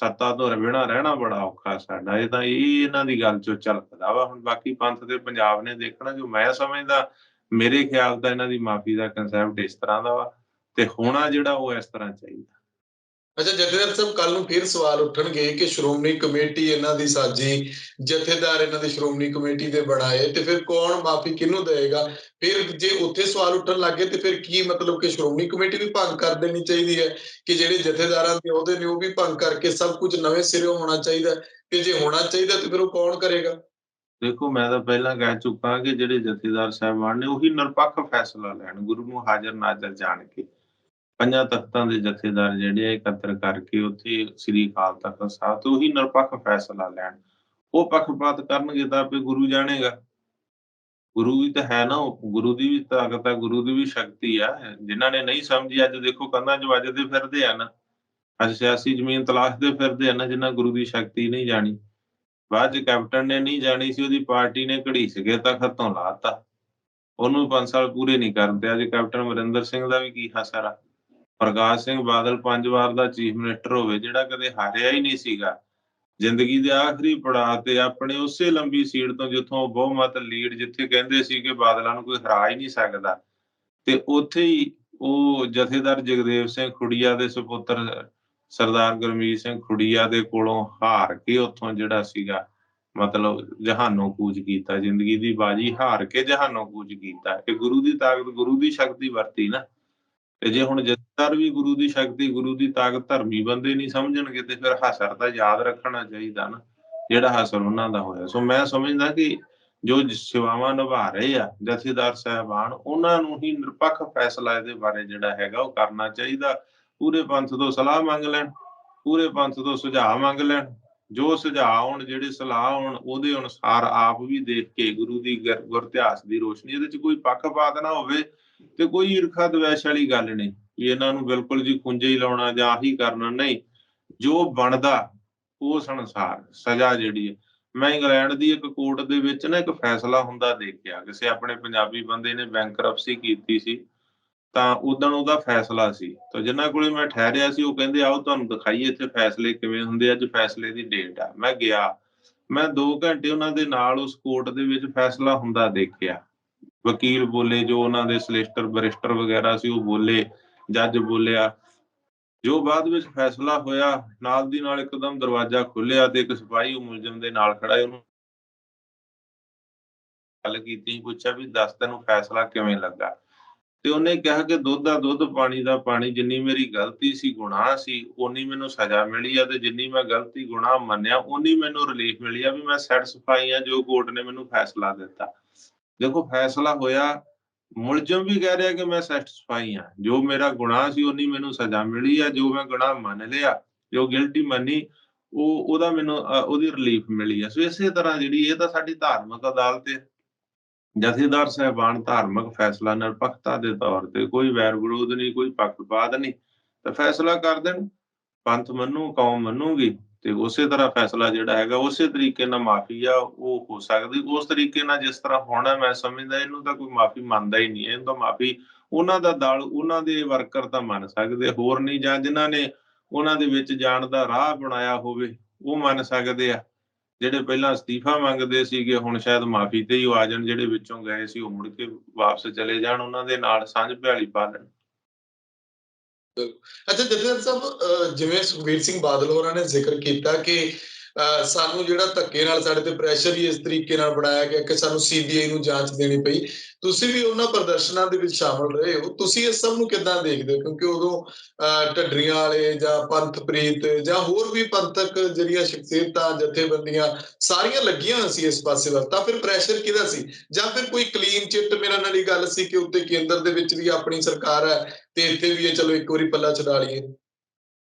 ਸੱਤਾ ਤੋਂ ਬਿਨਾਂ ਰਹਿਣਾ ਬੜਾ ਔਖਾ ਸਾਡਾ, ਇਹ ਤਾਂ ਇਹ ਇਹਨਾਂ ਦੀ ਗੱਲ ਚੋਂ ਝਲਕਦਾ ਵਾ। ਹੁਣ ਬਾਕੀ ਪੰਥ ਤੇ ਪੰਜਾਬ ਨੇ ਦੇਖਣਾ, ਜੋ ਮੈਂ ਸਮਝਦਾ, ਮੇਰੇ ਖਿਆਲ ਦਾ ਇਹਨਾਂ ਦੀ ਮਾਫੀ ਦਾ ਕਨਸੈਪਟ ਇਸ ਤਰ੍ਹਾਂ ਦਾ ਵਾ। ਤੇ ਹੋਣਾ ਜਿਹੜਾ ਉਹ ਇਸ ਤਰ੍ਹਾਂ ਚਾਹੀਦਾ। ਅੱਛਾ ਜਥੇਦਾਰ ਸਾਹਿਬ ਕੱਲ ਨੂੰ ਫਿਰ ਸਵਾਲ ਉੱਠਣਗੇ ਕਿ ਸ਼੍ਰੋਮਣੀ ਕਮੇਟੀ ਇਹਨਾਂ ਦੀ ਸਾਜੀ ਜਥੇਦਾਰ ਇਹਨਾਂ ਦੀ ਸ਼੍ਰੋਮਣੀ ਕਮੇਟੀ ਦੇ ਬਣਾਏ ਤੇ ਫਿਰ ਕੌਣ ਮਾਫੀ ਕਿਹਨੂੰ ਦੇਏਗਾ ਫਿਰ ਜੇ ਉੱਥੇ ਸਵਾਲ ਉੱਠਣ ਲੱਗੇ ਤੇ ਫਿਰ ਕੀ ਮਤਲਬ ਕਿ ਸ਼੍ਰੋਮਣੀ ਕਮੇਟੀ ਵੀ ਭੰਗ ਕਰ ਦੇਣੀ ਚਾਹੀਦੀ ਹੈ? ਕਿ ਜਿਹੜੇ ਜਥੇਦਾਰਾਂ ਦੇ ਅਹੁਦੇ ਨੇ ਉਹ ਵੀ ਭੰਗ ਕਰਕੇ ਸਭ ਕੁਝ ਨਵੇਂ ਸਿਰੋਂ ਹੋਣਾ ਚਾਹੀਦਾ ਤੇ ਜੇ ਹੋਣਾ ਚਾਹੀਦਾ ਤੇ ਫਿਰ ਉਹ ਕੌਣ ਕਰੇਗਾ? ਦੇਖੋ, ਮੈਂ ਤਾਂ ਪਹਿਲਾਂ ਕਹਿ ਚੁੱਕਾ ਕਿ ਜਿਹੜੇ ਜਥੇਦਾਰ ਸਾਹਿਬਾਨ ਨੇ ਉਹੀ ਨਿਰਪੱਖ ਫੈਸਲਾ ਲੈਣ, ਗੁਰੂ ਨੂੰ ਹਾਜ਼ਰ ਨਾਜ਼ਰ ਜਾਣ ਕੇ। ਪੰਜਾਂ ਤਖਤਾਂ ਦੇ ਜਥੇਦਾਰ ਜਿਹੜੇ ਆ ਇਕੱਤਰ ਕਰਕੇ ਉੱਥੇ ਸ੍ਰੀ ਅਕਾਲ ਤਖਤ ਸਾਹਿਬ ਤੋਂ ਉਹੀ ਨਿਰਪੱਖ ਫੈਸਲਾ ਲੈਣ। ਉਹ ਪੱਖਪਾਤ ਕਰਨਗੇ ਤਾਂ ਆਪੇ ਗੁਰੂ ਜਾਣੇਗਾ। ਗੁਰੂ ਵੀ ਤਾਂ ਹੈ ਨਾ ਗੁਰੂ ਦੀ ਵੀ ਤਾਕਤ ਹੈ ਗੁਰੂ ਦੀ ਵੀ ਸ਼ਕਤੀ ਆ। ਜਿਨ੍ਹਾਂ ਨੇ ਨਹੀਂ ਸਮਝੀ, ਅੱਜ ਦੇਖੋ ਕੰਧਾਂ 'ਚ ਵੱਜਦੇ ਫਿਰਦੇ ਆ ਨਾ। ਅੱਜ ਸਿਆਸੀ ਜ਼ਮੀਨ ਤਲਾਸ਼ਦੇ ਫਿਰਦੇ ਆ ਨਾ, ਜਿਨ੍ਹਾਂ ਗੁਰੂ ਦੀ ਸ਼ਕਤੀ ਨਹੀਂ ਜਾਣੀ। ਬਾਅਦ ਚ ਕੈਪਟਨ ਨੇ ਨਹੀਂ ਜਾਣੀ ਸੀ, ਉਹਦੀ ਪਾਰਟੀ ਨੇ ਘੜੀਸ ਕੇ ਤਖਤ ਤੋਂ ਲਾਤਾ। ਉਹਨੂੰ 5 ਸਾਲ ਪੂਰੇ ਨਹੀਂ ਕਰਦੇ ਅੱਜ ਕੈਪਟਨ ਅਮਰਿੰਦਰ ਸਿੰਘ ਦਾ ਵੀ ਕੀ ਹਸਰ ਆ ਪ੍ਰਕਾਸ਼ ਸਿੰਘ ਬਾਦਲ ਪੰਜ ਵਾਰ ਦਾ ਚੀਫ ਮਿਨਿਸਟਰ ਹੋਵੇ, ਜਿਹੜਾ ਕਦੇ ਹਾਰਿਆ ਹੀ ਨਹੀਂ ਸੀਗਾ। ਜ਼ਿੰਦਗੀ ਦੇ ਆਖਰੀ ਪੜਾਅ ਤੇ ਆਪਣੇ ਉਸੇ ਲੰਬੀ ਸੀਟ ਤੋਂ ਜਿੱਥੋਂ ਬਹੁਮਤ ਲੀਡ ਜਿੱਥੇ ਕਹਿੰਦੇ ਸੀ ਕਿ ਬਾਦਲਾਂ ਨੂੰ ਕੋਈ ਹਰਾ ਹੀ ਨਹੀਂ ਸਕਦਾ। ਤੇ ਉੱਥੇ ਹੀ ਉਹ ਜਥੇਦਾਰ ਜਗਦੇਵ ਸਿੰਘ ਖੁੜੀਆ ਦੇ ਸੁਪੁੱਤਰ ਸਰਦਾਰ ਗੁਰਮੀਤ ਸਿੰਘ ਖੁੜੀਆ ਦੇ ਕੋਲੋਂ ਹਾਰ ਕੇ ਉੱਥੋਂ ਜਿਹੜਾ ਸੀਗਾ, ਮਤਲਬ ਜਹਾਨੋਂ ਕੂਚ ਕੀਤਾ। ਜ਼ਿੰਦਗੀ ਦੀ ਬਾਜੀ ਹਾਰ ਕੇ ਜਹਾਨੋਂ ਕੂਚ ਕੀਤਾ। ਕਿ ਗੁਰੂ ਦੀ ਤਾਕਤ, ਗੁਰੂ ਦੀ ਸ਼ਕਤੀ ਵਰਤੀ ਨਾ। ਤੇ ਜੇ ਹੁਣ ਜਥੇਦਾਰ ਵੀ ਗੁਰੂ ਦੀ ਸ਼ਕਤੀ, ਗੁਰੂ ਦੀ ਤਾਕਤ ਧਰਮੀ ਬੰਦੇ ਨਹੀਂ ਸਮਝਣਗੇ ਤੇ ਫਿਰ ਹਸਰ ਤਾਂ ਯਾਦ ਰੱਖਣਾ ਚਾਹੀਦਾ ਨਾ, ਜਿਹੜਾ ਹਸਰ ਉਹਨਾਂ ਦਾ ਹੋਇਆ। ਸੋ ਮੈਂ ਸਮਝਦਾ ਕਿ ਜੋ ਸੇਵਾਵਾਂ ਨਿਭਾ ਰਹੇ ਆ, ਜਥੇਦਾਰ ਸਾਹਿਬਾਨ, ਉਹਨਾਂ ਨੂੰ ਹੀ ਨਿਰਪੱਖ ਫੈਸਲਾ ਇਹਦੇ ਬਾਰੇ ਜਿਹੜਾ ਹੈਗਾ ਉਹ ਕਰਨਾ ਚਾਹੀਦਾ। ਪੂਰੇ ਪੰਥ ਤੋਂ ਸਲਾਹ ਮੰਗ ਲੈਣ, ਪੂਰੇ ਪੰਥ ਤੋਂ ਸੁਝਾਅ ਮੰਗ ਲੈਣ। ਜੋ ਸੁਝਾਅ ਆਉਣ ਜਿਹੜੇ ਸਲਾਹ ਆਉਣ ਉਹਦੇ ਅਨੁਸਾਰ ਆਪ ਵੀ ਦੇਖ ਕੇ ਗੁਰੂ ਦੀ ਗੁਰ ਗੁਰ ਇਤਿਹਾਸ ਦੀ ਰੋਸ਼ਨੀ ਇਹਦੇ ਚ ਕੋਈ ਪੱਖਪਾਤ ਨਾ ਹੋਵੇ। ਤੇ ਕੋਈ ਈਰਖਾ ਦਵੈਸ਼ ਵਾਲੀ ਗੱਲ ਨਹੀਂ ਵੀ ਇਹਨਾਂ ਨੂੰ ਬਿਲਕੁਲ ਜੀ ਖੁੰਝੇ ਹੀ ਲਾਉਣਾ ਜਾਂ ਆਹੀ ਕਰਨਾ, ਨਹੀਂ। ਜੋ ਬਣਦਾ ਉਸ ਅਨੁਸਾਰ ਸਜ਼ਾ ਜਿਹੜੀ ਹੈ। ਮੈਂ ਇੰਗਲੈਂਡ ਦੀ ਇੱਕ ਕੋਰਟ ਦੇ ਵਿੱਚ ਨਾ ਇੱਕ ਫੈਸਲਾ ਹੁੰਦਾ ਦੇਖਿਆ। ਕਿਸੇ ਆਪਣੇ ਪੰਜਾਬੀ ਬੰਦੇ ਨੇ ਬੈਂਕਰਪਸੀ ਕੀਤੀ ਸੀ, ਤਾਂ ਉਦੋਂ ਉਹਦਾ ਫੈਸਲਾ ਸੀ। ਤਾਂ ਜਿਨ੍ਹਾਂ ਕੋਲੇ ਮੈਂ ਠਹਿਰਿਆ ਸੀ, ਉਹ ਕਹਿੰਦੇ, ਆਓ ਤੁਹਾਨੂੰ ਦਿਖਾਈਏ ਇੱਥੇ ਫੈਸਲੇ ਕਿਵੇਂ ਹੁੰਦੇ ਅੱਜ ਫੈਸਲੇ ਦੀ ਡੇਟ ਆ। ਮੈਂ ਗਿਆ। ਮੈਂ 2 ਘੰਟੇ ਉਹਨਾਂ ਦੇ ਨਾਲ ਉਸ ਕੋਰਟ ਦੇ ਵਿੱਚ ਫੈਸਲਾ ਹੁੰਦਾ ਦੇਖਿਆ। ਵਕੀਲ ਬੋਲੇ, ਜੋ ਉਹਨਾਂ ਦੇ ਸਲਿਸਟਰ, ਬਰਿਸਟਰ ਵਗੈਰਾ ਸੀ, ਉਹ ਬੋਲੇ, ਜੱਜ ਬੋਲਿਆ। ਜੋ ਬਾਅਦ ਵਿੱਚ ਫੈਸਲਾ ਹੋਇਆ, ਨਾਲ ਦੀ ਨਾਲ ਇੱਕਦਮ ਦਰਵਾਜ਼ਾ ਖੁੱਲਿਆ ਤੇ ਇੱਕ ਸਿਪਾਹੀ ਉਹ ਮੁਲਜ਼ਮ ਦੇ ਨਾਲ ਖੜਾ ਹੈ ਉਹਨੂੰ ਗੱਲ ਕੀਤੀ, ਪੁੱਛਿਆ ਵੀ ਦੱਸ ਤੈਨੂੰ ਫੈਸਲਾ ਕਿਵੇਂ ਲੱਗਾ? ਤੇ ਉਹਨੇ ਕਿਹਾ ਕਿ ਦੁੱਧ ਦਾ ਦੁੱਧ, ਪਾਣੀ ਦਾ ਪਾਣੀ, ਜਿੰਨੀ ਮੇਰੀ ਗਲਤੀ ਸੀ, ਗੁਨਾਹ ਸੀ, ਓਨੀ ਮੈਨੂੰ ਸਜ਼ਾ ਮਿਲੀ ਆ ਤੇ ਜਿੰਨੀ ਮੈਂ ਗਲਤੀ, ਗੁਨਾਹ ਮੰਨਿਆ, ਓਨੀ ਮੈਨੂੰ ਰਿਲੀਫ ਮਿਲੀ ਆ ਵੀ ਮੈਂ ਸੈਟੀਸਫਾਈ ਆ ਜੋ ਕੋਰਟ ਨੇ ਮੈਨੂੰ ਫੈਸਲਾ ਦਿੱਤਾ। ਦੇਖੋ ਫੈਸਲਾ ਹੋਇਆ, ਮੁਲਜ਼ਮ ਵੀ ਕਹਿ ਰਿਹਾ ਕਿ ਮੈਂ ਸੈਟੀਸਫਾਈ ਆ ਜੋ ਮੇਰਾ ਗੁਨਾਹ ਸੀ, ਓਨੀ ਮੈਨੂੰ ਸਜ਼ਾ ਮਿਲੀ ਆ। ਜੋ ਮੈਂ ਗੁਨਾਹ ਮੰਨ ਲਿਆ, ਜੋ ਗਿਲਟੀ ਮੰਨੀ, ਉਹ, ਉਹਦਾ ਮੈਨੂੰ ਉਹਦੀ ਰਿਲੀਫ ਮਿਲੀ ਆ। ਸੋ ਇਸੇ ਤਰ੍ਹਾਂ ਜਿਹੜੀ, ਇਹ ਤਾਂ ਸਾਡੀ ਧਾਰਮਿਕ ਅਦਾਲਤ ਹੈ। ਜਥੇਦਾਰ ਸਾਹਿਬਾਨ ਧਾਰਮਿਕ ਫੈਸਲਾ ਨਿਰਪੱਖਤਾ ਦੇ ਤੌਰ ਤੇ, ਕੋਈ ਵੈਰ ਵਿਰੋਧ ਨਹੀਂ, ਕੋਈ ਪੱਖਪਾਤ ਨਹੀਂ। ਤਾਂ ਫੈਸਲਾ ਕਰ ਦੇਣ। ਪੰਥ ਮੰਨੂ, ਕੌਮ ਮੰਨੂਗੀ। ਤੇ ਉਸੇ ਤਰ੍ਹਾਂ ਫੈਸਲਾ ਜਿਹੜਾ ਹੈਗਾ, ਉਸੇ ਤਰੀਕੇ ਨਾਲ ਮਾਫੀ ਆ, ਉਹ ਹੋ ਸਕਦੀ, ਉਸ ਤਰੀਕੇ ਨਾਲ ਜਿਸ ਤਰ੍ਹਾਂ ਹੋਣਾ ਮੈਂ ਸਮਝਦਾ ਇਹਨੂੰ ਤਾਂ ਕੋਈ ਮਾਫੀ ਮੰਨਦਾ ਹੀ ਨਹੀਂ ਇਹਨੂੰ ਤਾਂ ਮਾਫੀ ਉਹਨਾਂ ਦਾ ਦਲ, ਉਹਨਾਂ ਦੇ ਵਰਕਰ ਤਾਂ ਮੰਨ ਸਕਦੇ, ਹੋਰ ਨਹੀਂ, ਜਾਂ ਜਿਨ੍ਹਾਂ ਨੇ ਉਹਨਾਂ ਦੇ ਵਿੱਚ ਜਾਣ ਦਾ ਰਾਹ ਬਣਾਇਆ ਹੋਵੇ, ਉਹ ਮੰਨ ਸਕਦੇ ਆ। ਜਿਹੜੇ ਪਹਿਲਾਂ ਅਸਤੀਫਾ ਮੰਗਦੇ ਸੀਗੇ, ਹੁਣ ਸ਼ਾਇਦ ਮਾਫੀ ਤੇ ਹੀ ਉਹ ਆ ਜਾਣ, ਜਿਹੜੇ ਵਿੱਚੋਂ ਗਏ ਸੀ, ਉਹ ਮੁੜ ਕੇ ਵਾਪਸ ਚਲੇ ਜਾਣ, ਉਹਨਾਂ ਦੇ ਨਾਲ ਸਾਂਝ ਭਿਆਲੀ ਪਾ ਲੈਣ। ਅੱਛਾ ਜਥੇਦਾਰ ਸਾਹਿਬ ਅਹ ਜਿਵੇਂ ਸੁਖਬੀਰ ਸਿੰਘ ਬਾਦਲ ਹੋਰਾਂ ਨੇ ਜ਼ਿਕਰ ਕੀਤਾ ਕਿ ਸਾਨੂੰ ਜਿਹੜਾ ਧੱਕੇ ਨਾਲ ਸਾਡੇ ਤੇ ਪ੍ਰੈਸ਼ਰ ਹੀ ਇਸ ਤਰੀਕੇ ਨਾਲ ਬਣਾਇਆ ਗਿਆ ਕਿ ਸਾਨੂੰ ਸੀਬੀਆਈ ਨੂੰ ਜਾਂਚ ਦੇਣੀ ਪਈ। ਤੁਸੀਂ ਵੀ ਉਹਨਾਂ ਪ੍ਰਦਰਸ਼ਨਾਂ ਦੇ ਵਿੱਚ ਸ਼ਾਮਲ ਰਹੇ ਹੋ। ਤੁਸੀਂ ਇਸ ਸਭ ਨੂੰ ਕਿੱਦਾਂ ਦੇਖਦੇ ਹੋ? ਕਿਉਂਕਿ ਉਦੋਂ ਢੱਡਰੀਆਂ ਵਾਲੇ ਜਾਂ ਪੰਥ ਪ੍ਰੀਤ ਜਾਂ ਹੋਰ ਵੀ ਪੰਥਕ ਜਿਹੜੀਆਂ ਸ਼ਖਸੀਅਤਾਂ, ਜਥੇਬੰਦੀਆਂ, ਸਾਰੀਆਂ ਲੱਗੀਆਂ ਸੀ ਇਸ ਪਾਸੇ ਵੱਲ। ਤਾਂ ਫਿਰ ਪ੍ਰੈਸ਼ਰ ਕਿਹਦਾ ਸੀ? ਜਾਂ ਫਿਰ ਕੋਈ ਕਲੀਨ ਚਿੱਟ ਮੇਰੇ ਨਾਲ ਹੀ ਗੱਲ ਸੀ ਕਿ ਉੱਤੇ ਕੇਂਦਰ ਦੇ ਵਿੱਚ ਵੀ ਆਪਣੀ ਸਰਕਾਰ ਹੈ ਤੇ ਇੱਥੇ ਵੀ ਇਹ ਚਲੋ ਇੱਕ ਵਾਰੀ ਪੱਲਾ ਚੜਾ ਲਈਏ।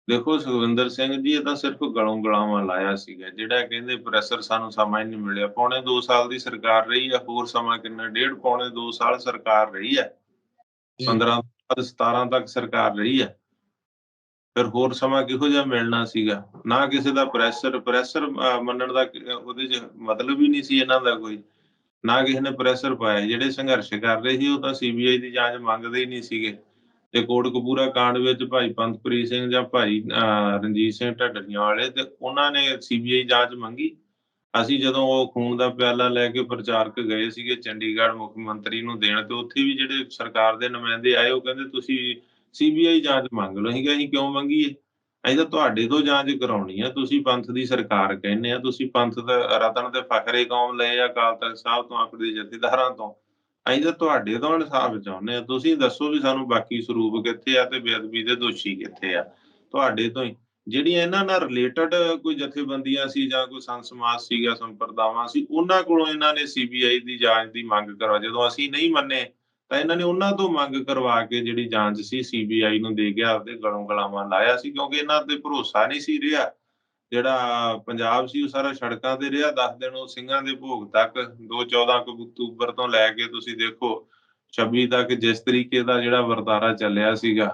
ਦੇਖੋ ਸੁਖਵਿੰਦਰ ਸਿੰਘ ਜੀ ਇਹ ਤਾਂ ਸਿਰਫ ਗਲੋਂ ਗਲਾਵਾਂ ਲਾਇਆ ਸੀਗਾ ਜਿਹੜਾ ਕਹਿੰਦੇ ਪ੍ਰੈਸ਼ਰ ਸਾਨੂੰ ਸਮਾਂ ਹੀ ਨਹੀਂ ਮਿਲਿਆ। ਪੌਣੇ 2 ਸਾਲ ਦੀ ਸਰਕਾਰ ਰਹੀ ਆ ਹੋਰ ਸਮਾਂ ਕਿੰਨਾ? ਡੇਢ ਪੌਣੇ 2 ਸਾਲ ਸਰਕਾਰ ਰਹੀ ਆ 15 ਤੋਂ 17 ਤੱਕ ਸਰਕਾਰ ਰਹੀ ਆ ਫਿਰ ਹੋਰ ਸਮਾਂ ਕਿਹੋ ਜਿਹਾ ਮਿਲਣਾ ਸੀਗਾ? ਨਾ ਕਿਸੇ ਦਾ ਪ੍ਰੈਸ਼ਰ ਪ੍ਰੈਸ਼ਰ ਮੰਨਣ ਦਾ ਉਹਦੇ 'ਚ ਮਤਲਬ ਹੀ ਨਹੀਂ ਸੀ ਇਹਨਾਂ ਦਾ ਕੋਈ। ਨਾ ਕਿਸੇ ਨੇ ਪ੍ਰੈਸ਼ਰ ਪਾਇਆ। ਜਿਹੜੇ ਸੰਘਰਸ਼ ਕਰ ਰਹੇ ਸੀ ਉਹ ਤਾਂ ਸੀਬੀਆਈ ਦੀ ਜਾਂਚ ਮੰਗਦੇ ਹੀ ਨਹੀਂ ਸੀਗੇ। ਤੇ ਕੋਟਕਪੂਰਾ ਕਾਂਡ ਵਿੱਚ ਭਾਈ ਪੰਥਪ੍ਰੀਤ ਸਿੰਘ ਜਾਂ ਭਾਈ ਰਣਜੀਤ ਸਿੰਘ ਢੱਡਰੀਆਂ ਵਾਲੇ ਤੇ ਉਹਨਾਂ ਨੇ ਸੀਬੀਆਈ ਜਾਂਚ ਮੰਗੀ। ਅਸੀਂ ਜਦੋਂ ਉਹ ਖੂਨ ਦਾ ਪਿਆਲਾ ਲੈ ਕੇ ਪ੍ਰਚਾਰਕ ਗਏ ਸੀਗੇ ਚੰਡੀਗੜ੍ਹ ਮੁੱਖ ਮੰਤਰੀ ਨੂੰ ਦੇਣ ਤੇ ਉੱਥੇ ਵੀ ਜਿਹੜੇ ਸਰਕਾਰ ਦੇ ਨੁਮਾਇੰਦੇ ਆਏ, ਉਹ ਕਹਿੰਦੇ, ਤੁਸੀਂ ਸੀਬੀਆਈ ਜਾਂਚ ਮੰਗ ਲਓ। ਅਸੀਂ ਕਿਹਾ, ਅਸੀਂ ਕਿਉਂ ਮੰਗੀਏ? ਅਸੀਂ ਤਾਂ ਤੁਹਾਡੇ ਤੋਂ ਜਾਂਚ ਕਰਾਉਣੀ ਆ। ਤੁਸੀਂ ਪੰਥ ਦੀ ਸਰਕਾਰ ਕਹਿੰਦੇ ਆ। ਤੁਸੀਂ ਪੰਥ ਦਾ ਰਤਨ ਤੇ ਫਖਰੇ ਕੌਮ ਲਏ ਆ ਅਕਾਲ ਤਖਤ ਸਾਹਿਬ ਤੋਂ ਆਪਣੇ ਜਥੇਦਾਰਾਂ ਤੋਂ। ਅਸੀਂ ਤਾਂ ਤੁਹਾਡੇ ਤੋਂ ਇਨਸਾਫ ਚਾਹੁੰਦੇ ਆ ਤੁਸੀਂ ਦੱਸੋ ਵੀ ਸਾਨੂੰ ਬਾਕੀ ਸਰੂਪ ਕਿੱਥੇ ਆ ਤੇ ਬੇਅਦਬੀ ਦੇ ਦੋਸ਼ੀ ਕਿੱਥੇ ਆ। ਤੁਹਾਡੇ ਤੋਂ ਹੀ। ਜਿਹੜੀਆਂ ਇਹਨਾਂ ਨਾਲ ਰਿਲੇਟਡ ਕੋਈ ਜਥੇਬੰਦੀਆਂ ਸੀ ਜਾਂ ਕੋਈ ਸੰਤ ਸਮਾਜ ਸੀਗਾ, ਸੰਪਰਦਾਵਾਂ ਸੀ, ਉਹਨਾਂ ਕੋਲੋਂ ਇਹਨਾਂ ਨੇ ਸੀਬੀਆਈ ਦੀ ਜਾਂਚ ਦੀ ਮੰਗ ਕਰਵਾ। ਜਦੋਂ ਅਸੀਂ ਨਹੀਂ ਮੰਨੇ, ਤਾਂ ਇਹਨਾਂ ਨੇ ਉਹਨਾਂ ਤੋਂ ਮੰਗ ਕਰਵਾ ਕੇ ਜਿਹੜੀ ਜਾਂਚ ਸੀ ਸੀਬੀਆਈ ਨੂੰ ਦੇ ਗਿਆ ਆਪਦੇ ਗਲੋਂ ਗਲਾਵਾਂ ਲਾਇਆ ਸੀ, ਕਿਉਂਕਿ ਇਹਨਾਂ ਤੇ ਭਰੋਸਾ ਨਹੀਂ ਸੀ ਰਿਹਾ। ਜਿਹੜਾ ਪੰਜਾਬ ਸੀ, ਉਹ ਸਾਰਾ ਸੜਕਾਂ ਤੇ ਰਿਹਾ। 10 ਦਿਨ ਉਹ ਸਿੰਘਾਂ ਦੇ ਭੋਗ ਤੱਕ 2 14 ਅਕਤੂਬਰ ਤੋਂ ਲੈ ਕੇ ਤੁਸੀਂ ਦੇਖੋ 26 ਤੱਕ ਜਿਸ ਤਰੀਕੇ ਦਾ ਜਿਹੜਾ ਵਰਤਾਰਾ ਚੱਲਿਆ ਸੀਗਾ,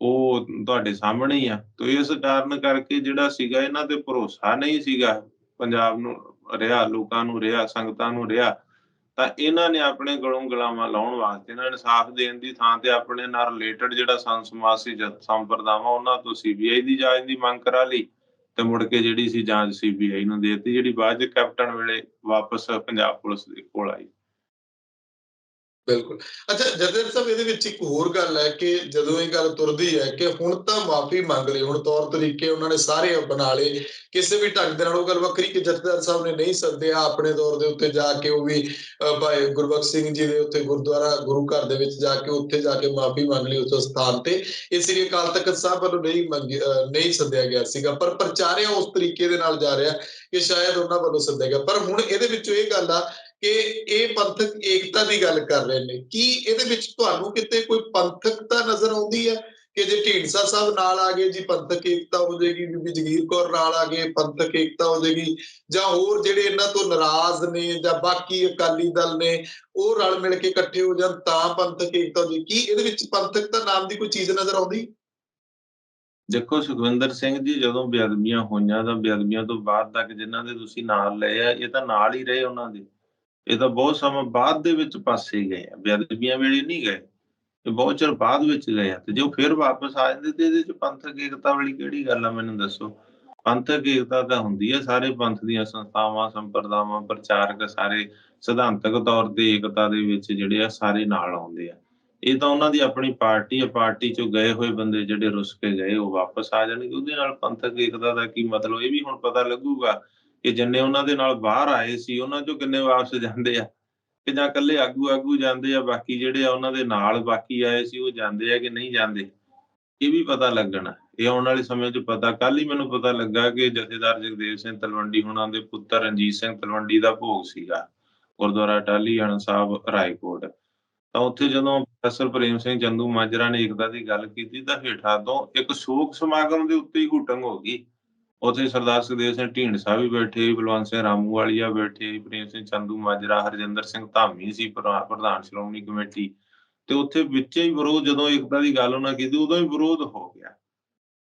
ਉਹ ਤੁਹਾਡੇ ਸਾਹਮਣੇ ਹੀ ਆ। ਤੇ ਇਸ ਕਾਰਨ ਕਰਕੇ ਜਿਹੜਾ ਸੀਗਾ, ਇਹਨਾਂ ਤੇ ਭਰੋਸਾ ਨਹੀਂ ਸੀਗਾ। ਪੰਜਾਬ ਨੂੰ ਰਿਹਾ, ਲੋਕਾਂ ਨੂੰ ਰਿਹਾ, ਸੰਗਤਾਂ ਨੂੰ ਰਿਹਾ, ਤਾਂ ਇਹਨਾਂ ਨੇ ਆਪਣੇ ਗਲੋਂ ਗਲਾਵਾਂ ਲਾਉਣ ਵਾਸਤੇ, ਇਹਨਾਂ ਇਨਸਾਫ ਦੇਣ ਦੀ ਥਾਂ ਤੇ ਆਪਣੇ ਨਾਲ ਰਿਲੇਟਡ ਜਿਹੜਾ ਸੰਤ ਸੰਪਰਦਾਵਾਂ, ਉਹਨਾਂ ਤੋਂ ਸੀਬੀਆਈ ਦੀ ਜਾਂਚ ਦੀ ਮੰਗ ਕਰਾ ਲਈ। ਤੇ ਮੁੜ ਕੇ ਜਿਹੜੀ ਸੀ ਜਾਂਚ ਸੀਬੀਆਈ ਨੂੰ ਦੇਤੀ, ਜਿਹੜੀ ਬਾਅਦ ਚ ਕੈਪਟਨ ਵੇਲੇ ਵਾਪਸ ਪੰਜਾਬ ਪੁਲਿਸ ਦੇ ਕੋਲ ਆਈ। ਬਿਲਕੁਲ। ਅੱਛਾ ਜਦਰ ਸਾਹਿਬ, ਇਹਦੇ ਵਿੱਚ ਇੱਕ ਹੋਰ ਗੱਲ ਹੈ ਕਿ ਜਦੋਂ ਇਹ ਗੱਲ ਤੁਰਦੀ ਹੈ ਕਿ ਹੁਣ ਤਾਂ ਮਾਫੀ ਮੰਗ ਲਈ, ਹੁਣ ਤੌਰ ਤਰੀਕੇ ਉਹਨਾਂ ਨੇ ਸਾਰੇ ਬਣਾ ਲਏ, ਕਿਸੇ ਵੀ ਢੰਗ ਦੇ ਨਾਲ ਉਹ ਗੱਲ ਵੱਖਰੀ ਕਿ ਜਥੇਦਾਰ ਸਾਹਿਬ ਨੇ ਨਹੀਂ ਸੱਦਿਆ, ਆਪਣੇ ਦੌਰ ਦੇ ਉੱਤੇ ਜਾ ਕੇ ਉਹ ਵੀ ਭਾਈ ਗੁਰਬਖਸ਼ ਸਿੰਘ ਜੀ ਦੇ ਉੱਤੇ ਗੁਰਦੁਆਰਾ, ਗੁਰੂ ਘਰ ਦੇ ਵਿੱਚ ਜਾ ਕੇ ਉੱਥੇ ਜਾ ਕੇ ਮਾਫੀ ਮੰਗ ਲਈ, ਉਸ ਸਥਾਨ ਤੇ। ਇਸ ਲਈ ਅਕਾਲ ਤਖਤ ਸਾਹਿਬ ਵੱਲੋਂ ਨਹੀਂ ਮੰਗੀ ਨਹੀਂ ਸੱਦਿਆ ਗਿਆ ਸੀਗਾ, ਪਰ ਪ੍ਰਚਾਰਿਆ ਉਸ ਤਰੀਕੇ ਦੇ ਨਾਲ ਜਾ ਰਿਹਾ ਕਿ ਸ਼ਾਇਦ ਉਹਨਾਂ ਵੱਲੋਂ ਸੱਦਿਆ ਗਿਆ। ਪਰ ਹੁਣ ਇਹਦੇ ਵਿੱਚੋਂ ਇਹ ਗੱਲ ਆ ਕਿ ਇਹ ਪੰਥਕ ਏਕਤਾ ਦੀ ਗੱਲ ਕਰ ਰਹੇ ਨੇ। ਕੀ ਇਹਦੇ ਵਿੱਚ ਤੁਹਾਨੂੰ ਕਿਤੇ ਕੋਈ ਪੰਥਕਤਾ ਨਜ਼ਰ ਆਉਂਦੀ ਹੈ? ਕਿ ਜੇ ਢੀਂਡਸਾ ਸਾਹਿਬ ਨਾਲ ਆ ਗਏ ਜੀ, ਪੰਥਕ ਏਕਤਾ ਹੋ ਜਾਏਗੀ, ਬੀਬੀ ਜਗੀਰ ਕੌਰ ਨਾਲ ਆ ਗਏ, ਪੰਥਕ ਏਕਤਾ ਹੋ ਜਾਏਗੀ, ਜਾਂ ਹੋਰ ਜਿਹੜੇ ਇਹਨਾਂ ਤੋਂ ਨਾਰਾਜ਼ ਨੇ ਜਾਂ ਬਾਕੀ ਅਕਾਲੀ ਦਲ ਨੇ, ਉਹ ਰਲ ਮਿਲ ਕੇ ਇਕੱਠੇ ਹੋ ਜਾਣ, ਤਾਂ ਪੰਥਕ ਏਕਤਾ ਹੋ ਜਾਏ। ਕੀ ਇਹਦੇ ਵਿੱਚ ਪੰਥਕਤਾ ਨਾਮ ਦੀ ਕੋਈ ਚੀਜ਼ ਨਜ਼ਰ ਆਉਂਦੀ? ਦੇਖੋ, ਸੁਖਵਿੰਦਰ ਸਿੰਘ ਜੀ, ਜਦੋਂ ਬੇਅਦਬੀਆਂ ਹੋਈਆਂ ਤਾਂ ਬੇਅਦਬੀਆਂ ਤੋਂ ਬਾਅਦ ਤੱਕ ਜਿਨ੍ਹਾਂ ਦੇ ਤੁਸੀਂ ਨਾਲ ਲਏ ਆ, ਇਹ ਤਾਂ ਨਾਲ ਹੀ ਰਹੇ ਉਹਨਾਂ ਦੇ। ਇਹ ਤਾਂ ਬਹੁਤ ਸਮਾਂ ਬਾਅਦ ਦੇ ਵਿੱਚ ਪਾਸੇ ਗਏ ਆ ਬੇਅਦਬੀਆਂ ਵੇਲੇ ਨਹੀਂ ਗਏ, ਇਹ ਬਹੁਤ ਚਿਰ ਬਾਅਦ ਵਿੱਚ ਗਏ ਆ, ਤੇ ਜੇ ਉਹ ਫਿਰ ਵਾਪਸ ਆ ਜਾਂਦੇ ਤੇ ਇਹਦੇ ਚ ਪੰਥਕ ਏਕਤਾ ਵਾਲੀ ਕਿਹੜੀ ਗੱਲ ਆ ਮੈਨੂੰ ਦੱਸੋ? ਪੰਥਕ ਏਕਤਾ ਤਾਂ ਹੁੰਦੀ ਹੈ ਸਾਰੇ ਪੰਥ ਦੀਆਂ ਸੰਸਥਾਵਾਂ, ਸੰਪਰਦਾਵਾਂ, ਪ੍ਰਚਾਰਕ ਸਾਰੇ ਸਿਧਾਂਤਕ ਤੌਰ ਤੇ ਏਕਤਾ ਦੇ ਵਿੱਚ ਜਿਹੜੇ ਆ ਸਾਰੇ ਨਾਲ ਆਉਂਦੇ ਆ। ਇਹ ਤਾਂ ਉਹਨਾਂ ਦੀ ਆਪਣੀ ਪਾਰਟੀ ਆ, ਪਾਰਟੀ ਚੋਂ ਗਏ ਹੋਏ ਬੰਦੇ ਜਿਹੜੇ ਰੁੱਸ ਕੇ ਗਏ, ਉਹ ਵਾਪਸ ਆ ਜਾਣਗੇ, ਉਹਦੇ ਨਾਲ ਪੰਥਕ ਏਕਤਾ ਦਾ ਕੀ ਮਤਲਬ? ਇਹ ਵੀ ਹੁਣ ਪਤਾ ਲੱਗੂਗਾ ਕਿ ਜਿੰਨੇ ਉਹਨਾਂ ਦੇ ਨਾਲ ਬਾਹਰ ਆਏ ਸੀ, ਉਹਨਾਂ ਚੋਂ ਕਿੰਨੇ ਵਾਪਸ ਜਾਂਦੇ ਆ? ਕਿ ਜਾਂ ਇਕੱਲੇ ਆਗੂ ਆਗੂ ਜਾਂਦੇ ਆ, ਬਾਕੀ ਜਿਹੜੇ ਆ ਉਹਨਾਂ ਦੇ ਨਾਲ ਬਾਕੀ ਆਏ ਸੀ, ਉਹ ਜਾਂਦੇ ਆ ਕਿ ਨਹੀਂ ਜਾਂਦੇ? ਇਹ ਵੀ ਪਤਾ ਲੱਗਣਾ। ਇਹ ਆਉਣ ਵਾਲੇ ਸਮੇਂ 'ਚ ਪਤਾ ਕੱਲ ਹੀ ਮੈਨੂੰ ਪਤਾ ਲੱਗਾ ਕਿ ਜਥੇਦਾਰ ਜਗਦੇਵ ਸਿੰਘ ਤਲਵੰਡੀ ਹੁਣਾਂ ਦੇ ਪੁੱਤਰ ਰਣਜੀਤ ਸਿੰਘ ਤਲਵੰਡੀ ਦਾ ਭੋਗ ਸੀਗਾ, ਗੁਰਦੁਆਰਾ ਟਾਹਲੀਆਣ ਸਾਹਿਬ, ਰਾਏਕੋਟ। ਤਾਂ ਉੱਥੇ ਜਦੋਂ ਪ੍ਰੋਫੈਸਰ ਪ੍ਰੇਮ ਸਿੰਘ ਚੰਦੂ ਮਾਜਰਾ ਨੇ ਏਕਤਾ ਦੀ ਗੱਲ ਕੀਤੀ, ਤਾਂ ਹੇਠਾਂ ਤੋਂ ਇੱਕ ਸ਼ੋਕ ਸਮਾਗਮ ਦੇ ਉੱਤੇ ਹੀ ਹੁਟੰਗ ਹੋ ਗਈ। ਉੱਥੇ ਸਰਦਾਰ ਸੁਖਦੇਵ ਸਿੰਘ ਢੀਂਡਸਾ ਵੀ ਬੈਠੇ ਬਲਵੰਤ ਸਿੰਘ ਰਾਮੂਵਾਲੀਆ ਬੈਠੇ ਪ੍ਰੇਮ ਸਿੰਘ ਚੰਦੂ ਮਾਜਰਾ, ਹਰਜਿੰਦਰ ਸਿੰਘ ਧਾਮੀ ਸੀ ਪ੍ਰਧਾਨ ਸ਼੍ਰੋਮਣੀ ਕਮੇਟੀ। ਤੇ ਉੱਥੇ ਵਿੱਚੇ ਹੀ ਵਿਰੋਧ, ਜਦੋਂ ਏਕਤਾ ਦੀ ਗੱਲ ਉਹਨਾਂ ਕੀਤੀ, ਉਦੋਂ ਹੀ ਵਿਰੋਧ ਹੋ ਗਿਆ।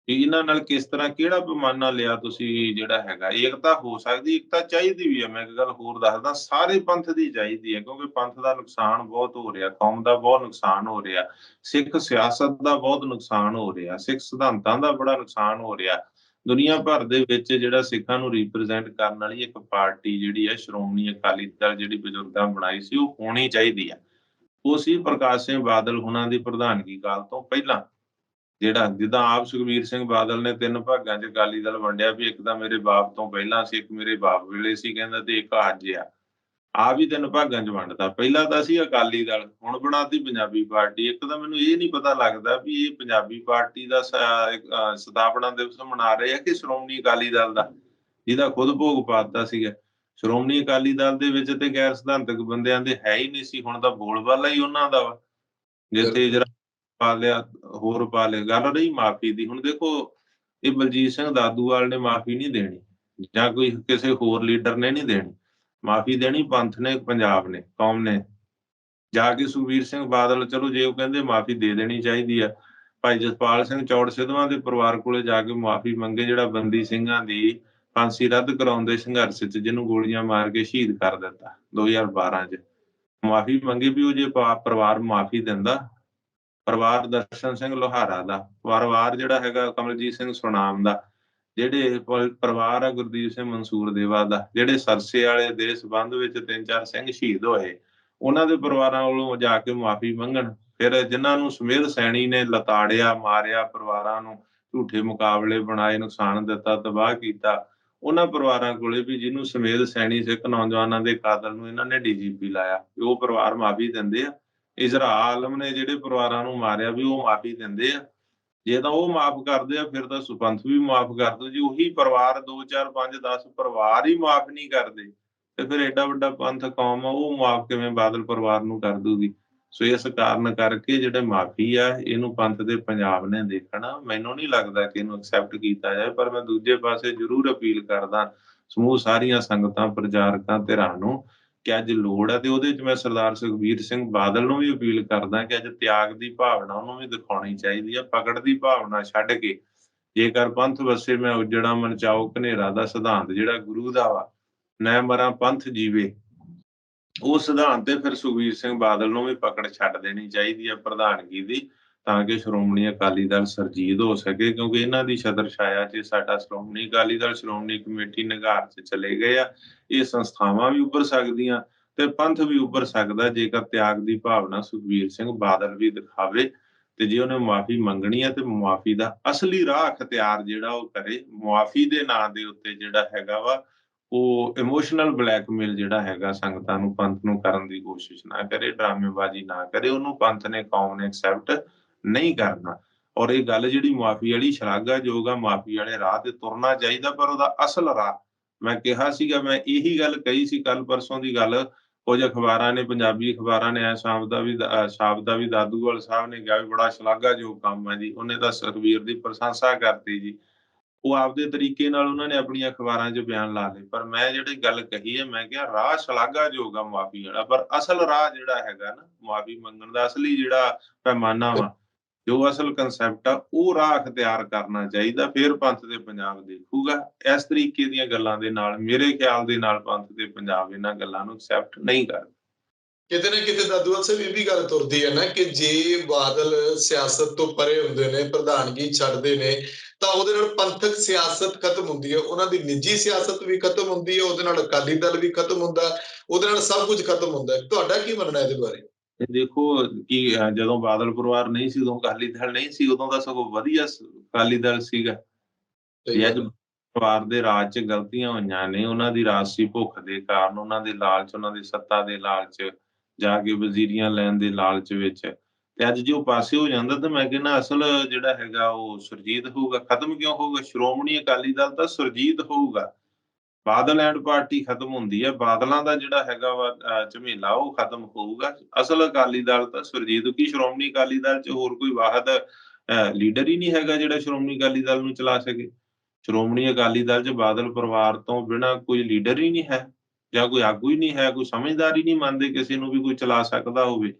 ਕਿ ਇਹਨਾਂ ਨਾਲ ਕਿਸ ਤਰ੍ਹਾਂ, ਕਿਹੜਾ ਪੈਮਾਨਾ ਲਿਆ ਤੁਸੀਂ ਜਿਹੜਾ ਹੈਗਾ? ਏਕਤਾ ਹੋ ਸਕਦੀ ਏਕਤਾ ਚਾਹੀਦੀ ਵੀ ਹੈ ਮੈਂ ਇੱਕ ਗੱਲ ਹੋਰ ਦੱਸਦਾ, ਸਾਰੇ ਪੰਥ ਦੀ ਚਾਹੀਦੀ ਹੈ ਕਿਉਂਕਿ ਪੰਥ ਦਾ ਨੁਕਸਾਨ ਬਹੁਤ ਹੋ ਰਿਹਾ, ਕੌਮ ਦਾ ਬਹੁਤ ਨੁਕਸਾਨ ਹੋ ਰਿਹਾ, ਸਿੱਖ ਸਿਆਸਤ ਦਾ ਬਹੁਤ ਨੁਕਸਾਨ ਹੋ ਰਿਹਾ, ਸਿੱਖ ਸਿਧਾਂਤਾਂ ਦਾ ਬੜਾ ਨੁਕਸਾਨ ਹੋ ਰਿਹਾ। ਦੁਨੀਆ ਭਰ ਦੇ ਵਿੱਚ ਜਿਹੜਾ ਸਿੱਖਾਂ ਨੂੰ ਰਿਪਰੈਜ਼ੈਂਟ ਕਰਨ ਵਾਲੀ ਇੱਕ ਪਾਰਟੀ ਜਿਹੜੀ ਹੈ, ਸ਼੍ਰੋਮਣੀ ਅਕਾਲੀ ਦਲ ਜਿਹੜੀ ਬਜ਼ੁਰਗਾਂ ਬਣਾਈ ਸੀ, ਉਹ ਹੋਣੀ ਚਾਹੀਦੀ ਹੈ ਉਹ ਸੀ ਪ੍ਰਕਾਸ਼ ਸਿੰਘ ਬਾਦਲ ਹੁਣਾਂ ਦੀ ਪ੍ਰਧਾਨਗੀ ਕਾਲ ਤੋਂ ਪਹਿਲਾਂ। ਜਿਹੜਾ ਜਿੱਦਾਂ ਆਪ ਸੁਖਬੀਰ ਸਿੰਘ ਬਾਦਲ ਨੇ ਤਿੰਨ ਭਾਗਾਂ 'ਚ ਅਕਾਲੀ ਦਲ ਵੰਡਿਆ ਵੀ ਇੱਕ ਤਾਂ ਮੇਰੇ ਬਾਪ ਤੋਂ ਪਹਿਲਾਂ ਸੀ, ਇੱਕ ਮੇਰੇ ਬਾਪ ਵੇਲੇ ਸੀ, ਕਹਿੰਦਾ ਤੇ ਇੱਕ ਅੱਜ ਆ। ਆ ਵੀ ਤਿੰਨ ਭਾਗਾਂ 'ਚ ਵੰਡਤਾ ਪਹਿਲਾਂ ਤਾਂ ਸੀ ਅਕਾਲੀ ਦਲ ਹੁਣ ਬਣਾਤੀ ਪੰਜਾਬੀ ਪਾਰਟੀ। ਇੱਕ ਤਾਂ ਮੈਨੂੰ ਇਹ ਨਹੀਂ ਪਤਾ ਲੱਗਦਾ ਵੀ ਇਹ ਪੰਜਾਬੀ ਪਾਰਟੀ ਦਾ ਸਥਾਪਨਾ ਦਿਵਸ ਮਨਾ ਰਹੇ ਆ ਕਿ ਸ਼੍ਰੋਮਣੀ ਅਕਾਲੀ ਦਲ ਦਾ ਜਿਹਦਾ ਖੁਦ ਭੋਗ ਪਾਤਾ ਸੀਗਾ। ਸ਼੍ਰੋਮਣੀ ਅਕਾਲੀ ਦਲ ਦੇ ਵਿੱਚ ਤੇ ਗੈਰ ਸਿਧਾਂਤਕ ਬੰਦਿਆਂ ਦੇ ਹੈ ਹੀ ਨਹੀਂ ਸੀ ਹੁਣ ਤਾਂ ਬੋਲਬਾਲਾ ਹੀ ਉਹਨਾਂ ਦਾ ਵਾ। ਜਿੱਥੇ ਜਰਾ ਪਾ ਲਿਆ ਹੋਰ ਪਾ ਲਿਆ। ਗੱਲ ਰਹੀ ਮਾਫੀ ਦੀ। ਹੁਣ ਦੇਖੋ ਇਹ ਬਲਜੀਤ ਸਿੰਘ ਦਾਦੂਵਾਲ ਨੇ ਮਾਫੀ ਨਹੀਂ ਦੇਣੀ ਜਾਂ ਕੋਈ ਕਿਸੇ ਹੋਰ ਲੀਡਰ ਨੇ ਨਹੀਂ ਦੇਣੀ। ਮਾਫੀ ਦੇਣੀ, ਪੰਥ ਨੇ, ਪੰਜਾਬ ਨੇ, ਕੌਮ ਨੇ। ਜਾ ਕੇ ਸੁਖਬੀਰ ਸਿੰਘ ਬਾਦਲ, ਚਲੋ ਜੇ ਉਹ ਕਹਿੰਦੇ ਮਾਫੀ ਦੇ ਦੇਣੀ ਚਾਹੀਦੀ ਆ, ਭਾਈ ਜਸਪਾਲ ਸਿੰਘ ਚੌੜ ਸਿੱਧਵਾਂ ਦੇ ਪਰਿਵਾਰ ਕੋਲੇ ਜਾ ਕੇ ਮਾਫੀ ਮੰਗੇ, ਜਿਹੜਾ ਬੰਦੀ ਸਿੰਘਾਂ ਦੀ ਫਾਂਸੀ ਰੱਦ ਕਰਾਉਣ ਦੇ ਸੰਘਰਸ਼ 'ਚ, ਜਿਹਨੂੰ ਗੋਲੀਆਂ ਮਾਰ ਕੇ ਸ਼ਹੀਦ ਕਰ ਦਿੱਤਾ 2012 'ਚ। ਮਾਫੀ ਮੰਗੀ ਵੀ ਉਹ ਜੇ ਪਰਿਵਾਰ ਮਾਫੀ ਦਿੰਦਾ। ਪਰਿਵਾਰ ਦਰਸ਼ਨ ਸਿੰਘ ਲੋਹਾਰਾ ਦਾ ਪਰਿਵਾਰ ਜਿਹੜਾ ਹੈਗਾ ਕਮਲਜੀਤ ਸਿੰਘ ਸੁਨਾਮ ਦਾ ਜਿਹੜੇ ਪਰਿਵਾਰ ਆ ਗੁਰਦੀਪ ਸਿੰਘ ਮਨਸੂਰ ਦੇਵਾ ਦਾ, ਜਿਹੜੇ ਸਰਸੇ ਵਾਲੇ ਦੇ ਸਬੰਧ ਵਿੱਚ ਤਿੰਨ ਚਾਰ ਸਿੰਘ ਸ਼ਹੀਦ ਹੋਏ, ਉਹਨਾਂ ਦੇ ਪਰਿਵਾਰਾਂ ਵੱਲੋਂ ਜਾ ਕੇ ਮਾਫੀ ਮੰਗਣ, ਫਿਰ ਜਿਨ੍ਹਾਂ ਨੂੰ ਸਮੇਧ ਸੈਣੀ ਨੇ ਲਤਾੜਿਆ, ਮਾਰਿਆ, ਪਰਿਵਾਰਾਂ ਨੂੰ ਝੂਠੇ ਮੁਕਾਬਲੇ ਬਣਾਏ, ਨੁਕਸਾਨ ਦਿੱਤਾ, ਤਬਾਹ ਕੀਤਾ, ਉਹਨਾਂ ਪਰਿਵਾਰਾਂ ਕੋਲੇ ਵੀ ਜਿਹਨੂੰ ਸਮੇਧ ਸੈਣੀ ਸਿੱਖ ਨੌਜਵਾਨਾਂ ਦੇ ਕਾਤਲ ਨੂੰ ਇਹਨਾਂ ਨੇ ਡੀਜੀਪੀ ਲਾਇਆ, ਵੀ ਉਹ ਪਰਿਵਾਰ ਮਾਫੀ ਦਿੰਦੇ ਆ ਇਜ਼ਰਾ ਆਲਮ ਨੇ ਜਿਹੜੇ ਪਰਿਵਾਰਾਂ ਨੂੰ ਮਾਰਿਆ ਵੀ ਉਹ ਮਾਫੀ ਦਿੰਦੇ ਆ ਜੇ ਤਾਂ ਉਹ ਮਾਫ ਕਰਦੇ ਆ, ਫਿਰ ਤਾਂ ਸੁਪੰਥ ਵੀ ਮਾਫ ਕਰ ਦੋ ਜੀ ਉਹੀ ਪਰਿਵਾਰ 2 4 5 10 ਪਰਿਵਾਰ ਹੀ ਮਾਫ ਨਹੀਂ ਕਰਦੇ, ਤੇ ਫਿਰ ਐਡਾ ਵੱਡਾ ਪੰਥ ਕੌਮ ਆ, ਉਹ ਮਾਫ ਕਿਵੇਂ ਬਾਦਲ ਪਰਿਵਾਰ ਨੂੰ ਕਰ ਦੂਗੀ? ਸੋ ਇਸ ਕਾਰਨ ਕਰਕੇ ਜਿਹੜੇ ਮਾਫੀ ਆ, ਇਹਨੂੰ ਪੰਥ ਦੇ ਪੰਜਾਬ ਨੇ ਦੇਖਣਾ। ਮੈਨੂੰ ਨਹੀਂ ਲੱਗਦਾ ਕਿ ਇਹਨੂੰ ਐਕਸੈਪਟ ਕੀਤਾ ਜਾਏ, ਪਰ ਮੈਂ ਦੂਜੇ ਪਾਸੇ ਜ਼ਰੂਰ ਅਪੀਲ ਕਰਦਾ ਸਮੂਹ ਸਾਰੀਆਂ ਸੰਗਤਾਂ, ਪ੍ਰਚਾਰਕਾਂ, ਧਿਰਾਂ ਨੂੰ ਕਿ ਅੱਜ ਲੋੜ ਹੈ ਤੇ ਉਹਦੇ ਵਿੱਚ ਮੈਂ ਸਰਦਾਰ ਸੁਖਬੀਰ ਸਿੰਘ ਬਾਦਲ ਨੂੰ ਵੀ ਅਪੀਲ ਕਰਦਾ ਕਿ ਅੱਜ ਤਿਆਗ ਦੀ ਭਾਵਨਾ ਉਹਨੂੰ ਵੀ ਦਿਖਾਉਣੀ ਚਾਹੀਦੀ ਹੈ ਪਕੜ ਦੀ ਭਾਵਨਾ ਛੱਡ ਕੇ। ਜੇਕਰ ਪੰਥ ਵਸੇ ਮੈਂ ਉਜੜਾ ਮਨ ਚਾਓ ਘਨੇਰਾ ਦਾ ਸਿਧਾਂਤ ਜਿਹੜਾ ਗੁਰੂ ਦਾ ਵਾ ਨੈ ਮਰਾਂ ਪੰਥ ਜੀਵੇ। ਉਹ ਸਿਧਾਂਤ ਤੇ ਫਿਰ ਸੁਖਬੀਰ ਸਿੰਘ ਬਾਦਲ ਨੂੰ ਵੀ ਪਕੜ ਛੱਡ ਦੇਣੀ ਚਾਹੀਦੀ ਹੈ ਪ੍ਰਧਾਨਗੀ ਦੀ। ਤਾਂ ਕਿ ਸ਼੍ਰੋਮਣੀ ਅਕਾਲੀ ਦਲ ਸਰਜੀਤ ਹੋ ਸਕੇ, ਕਿਉਂਕਿ ਇਹਨਾਂ ਦੀ ਛਤਰ ਛਾਇਆ 'ਚ ਸਾਡਾ ਸ਼੍ਰੋਮਣੀ ਅਕਾਲੀ ਦਲ, ਸ਼੍ਰੋਮਣੀ ਕਮੇਟੀ ਨਿਗਾਰ 'ਚ ਚਲੇ ਗਏ ਆ। ਇਹ ਸੰਸਥਾਵਾਂ ਵੀ ਉੱਭਰ ਸਕਦੀਆਂ ਤੇ ਪੰਥ ਵੀ ਉੱਭਰ ਸਕਦਾ, ਜੇਕਰ ਤਿਆਗ ਦੀ ਭਾਵਨਾ ਸੁਖਬੀਰ ਸਿੰਘ ਬਾਦਲ ਵੀ ਦਿਖਾਵੇ ਤੇ ਜੇ ਉਹਨੇ ਮਾਫੀ ਮੰਗਣੀ ਹੈ ਤੇ ਮਾਫੀ ਦਾ ਅਸਲੀ ਰਾਹ ਅਖਤਿਆਰ ਜਿਹੜਾ ਉਹ ਕਰੇ ਮਾਫੀ ਦੇ ਨਾਂ ਦੇ ਉੱਤੇ ਜਿਹੜਾ ਹੈਗਾ ਵਾ, ਉਹ ਇਮੋਸ਼ਨਲ ਬਲੈਕਮੇਲ ਜਿਹੜਾ ਹੈਗਾ ਸੰਗਤਾਂ ਨੂੰ, ਪੰਥ ਨੂੰ ਕਰਨ ਦੀ ਕੋਸ਼ਿਸ਼ ਨਾ ਕਰੇ, ਡਰਾਮੇਬਾਜ਼ੀ ਨਾ ਕਰੇ, ਉਹਨੂੰ ਪੰਥ ਨੇ ਕੌਮ ਨੇ ਐਕਸੈਪਟ ਨਹੀਂ ਕਰਨਾ। ਔਰ ਇਹ ਗੱਲ ਜਿਹੜੀ ਮਾਫੀ ਵਾਲੀ ਸ਼ਲਾਘਾਯੋਗ ਆ, ਮਾਫੀ ਵਾਲੇ ਰਾਹ ਤੇ ਤੁਰਨਾ ਚਾਹੀਦਾ, ਪਰ ਉਹਦਾ ਅਸਲ ਰਾਹ ਮੈਂ ਕਿਹਾ ਸੀਗਾ, ਮੈਂ ਇਹੀ ਗੱਲ ਕਹੀ ਸੀ ਕੱਲ ਪਰਸੋਂ ਦੀ ਗੱਲ। ਕੁਝ ਅਖਬਾਰਾਂ ਨੇ, ਪੰਜਾਬੀ ਅਖਬਾਰਾਂ ਨੇ ਐ ਸ਼ਾਮ ਦਾ ਵੀ ਸ਼ਾਮ ਦਾ ਵੀ ਦਾਦੂਵਾਲ ਸਾਹਿਬ ਨੇ ਕਿਹਾ ਵੀ ਬੜਾ ਸ਼ਲਾਘਾਯੋਗ ਕੰਮ ਹੈ ਜੀ। ਉਹਨੇ ਤਾਂ ਸੁਖਬੀਰ ਦੀ ਪ੍ਰਸ਼ੰਸਾ ਕਰਤੀ ਜੀ। ਉਹ ਆਪਦੇ ਤਰੀਕੇ ਨਾਲ ਉਹਨਾਂ ਨੇ ਆਪਣੀਆਂ ਅਖਬਾਰਾਂ 'ਚ ਬਿਆਨ ਲਾ ਲਏ। ਪਰ ਮੈਂ ਜਿਹੜੀ ਗੱਲ ਕਹੀ ਹੈ, ਮੈਂ ਕਿਹਾ ਰਾਹ ਸ਼ਲਾਘਾਯੋਗ ਆ ਮਾਫੀ ਵਾਲਾ, ਪਰ ਅਸਲ ਰਾਹ ਜਿਹੜਾ ਹੈਗਾ ਨਾ, ਮਾਫੀ ਮੰਗਣ ਦਾ ਅਸਲੀ ਜਿਹੜਾ ਪੈਮਾਨਾ ਵਾ ਜੋ ਅਸਲ ਕਨਸੈਪਟ ਆ, ਉਹ ਰਾਹ ਅਖਤਿਆਰ ਕਰਨਾ ਚਾਹੀਦਾ, ਫਿਰ ਪੰਥ ਦੇ ਪੰਜਾਬ ਦੇਖੂਗਾ। ਇਸ ਤਰੀਕੇ ਦੀਆਂ ਗੱਲਾਂ ਦੇ ਨਾਲ, ਮੇਰੇ ਖਿਆਲ ਦੇ ਨਾਲ ਪੰਥ ਦੇ ਪੰਜਾਬ ਇਹਨਾਂ ਗੱਲਾਂ ਨੂੰ ਐਕਸੈਪਟ ਨਹੀਂ ਕਰਦਾ। ਕਿਤੇ ਨਾ ਕਿਤੇ ਦਾਦੂਵਾਲ ਸਾਹਿਬ ਇਹ ਵੀ ਗੱਲ ਤੁਰਦੀ ਹੈ ਨਾ ਕਿ ਜੇ ਬਾਦਲ ਸਿਆਸਤ ਤੋਂ ਪਰੇ ਹੁੰਦੇ ਨੇ, ਪ੍ਰਧਾਨਗੀ ਛੱਡਦੇ ਨੇ, ਤਾਂ ਉਹਦੇ ਨਾਲ ਪੰਥਕ ਸਿਆਸਤ ਖਤਮ ਹੁੰਦੀ ਹੈ, ਉਹਨਾਂ ਦੀ ਨਿੱਜੀ ਸਿਆਸਤ ਵੀ ਖਤਮ ਹੁੰਦੀ ਹੈ, ਉਹਦੇ ਨਾਲ ਅਕਾਲੀ ਦਲ ਵੀ ਖਤਮ ਹੁੰਦਾ, ਉਹਦੇ ਨਾਲ ਸਭ ਕੁਝ ਖਤਮ ਹੁੰਦਾ ਤੁਹਾਡਾ ਕੀ ਮੰਨਣਾ ਇਹਦੇ ਬਾਰੇ? ਤੇ ਦੇਖੋ ਕਿ ਜਦੋਂ ਬਾਦਲ ਪਰਿਵਾਰ ਨਹੀਂ ਸੀ ਉਦੋਂ ਅਕਾਲੀ ਦਲ ਨਹੀਂ ਸੀ ਉਦੋਂ ਦਾ ਸਗੋਂ ਵਧੀਆ ਅਕਾਲੀ ਦਲ ਸੀਗਾ। ਤੇ ਅੱਜ ਪਰਿਵਾਰ ਦੇ ਰਾਜ 'ਚ ਗਲਤੀਆਂ ਹੋਈਆਂ ਨੇ ਉਹਨਾਂ ਦੀ ਰਾਜਸੀ ਭੁੱਖ ਦੇ ਕਾਰਨ ਉਹਨਾਂ ਦੇ ਲਾਲਚ ਉਹਨਾਂ ਦੀ ਸੱਤਾ ਦੇ ਲਾਲਚ ਜਾ ਕੇ ਵਜ਼ੀਰੀਆਂ ਲੈਣ ਦੇ ਲਾਲਚ ਵਿੱਚ। ਤੇ ਅੱਜ ਜੇ ਉਹ ਪਾਸੇ ਹੋ ਜਾਂਦਾ ਤਾਂ ਮੈਂ ਕਹਿੰਦਾ ਅਸਲ ਜਿਹੜਾ ਹੈਗਾ ਉਹ ਸੁਰਜੀਤ ਹੋਊਗਾ। ਖਤਮ ਕਿਉਂ ਹੋਊਗਾ? ਸ਼੍ਰੋਮਣੀ ਅਕਾਲੀ ਦਲ ਤਾਂ ਸੁਰਜੀਤ ਹੋਊਗਾ। ਬਾਦਲ ਐਂਡ ਪਾਰਟੀ ਖਤਮ ਹੁੰਦੀ ਹੈ ਬਾਦਲਾਂ ਦਾ ਜਿਹੜਾ ਹੈਗਾ ਵਾ ਝਮੇਲਾ, ਉਹ ਖਤਮ ਹੋਊਗਾ। ਅਸਲ ਅਕਾਲੀ ਦਲ ਤਾਂ ਸੁਰਜੀਤ ਕੀ, ਸ਼੍ਰੋਮਣੀ ਅਕਾਲੀ ਦਲ 'ਚ ਹੋਰ ਕੋਈ ਵਾਹਦ ਲੀਡਰ ਹੀ ਨਹੀਂ ਹੈਗਾ ਜਿਹੜਾ ਸ਼੍ਰੋਮਣੀ ਅਕਾਲੀ ਦਲ ਨੂੰ ਚਲਾ ਸਕੇ। ਸ਼੍ਰੋਮਣੀ ਅਕਾਲੀ ਦਲ 'ਚ ਬਾਦਲ ਪਰਿਵਾਰ ਤੋਂ ਬਿਨਾ ਕੋਈ ਲੀਡਰ ਹੀ ਨਹੀਂ ਹੈ, ਜਾਂ ਕੋਈ ਆਗੂ ਹੀ ਨਹੀਂ ਹੈ, ਕੋਈ ਸਮਝਦਾਰ ਹੀ ਨਹੀਂ ਮੰਨਦੇ ਕਿਸੇ ਨੂੰ ਵੀ ਕੋਈ ਚਲਾ ਸਕਦਾ ਹੋਵੇ।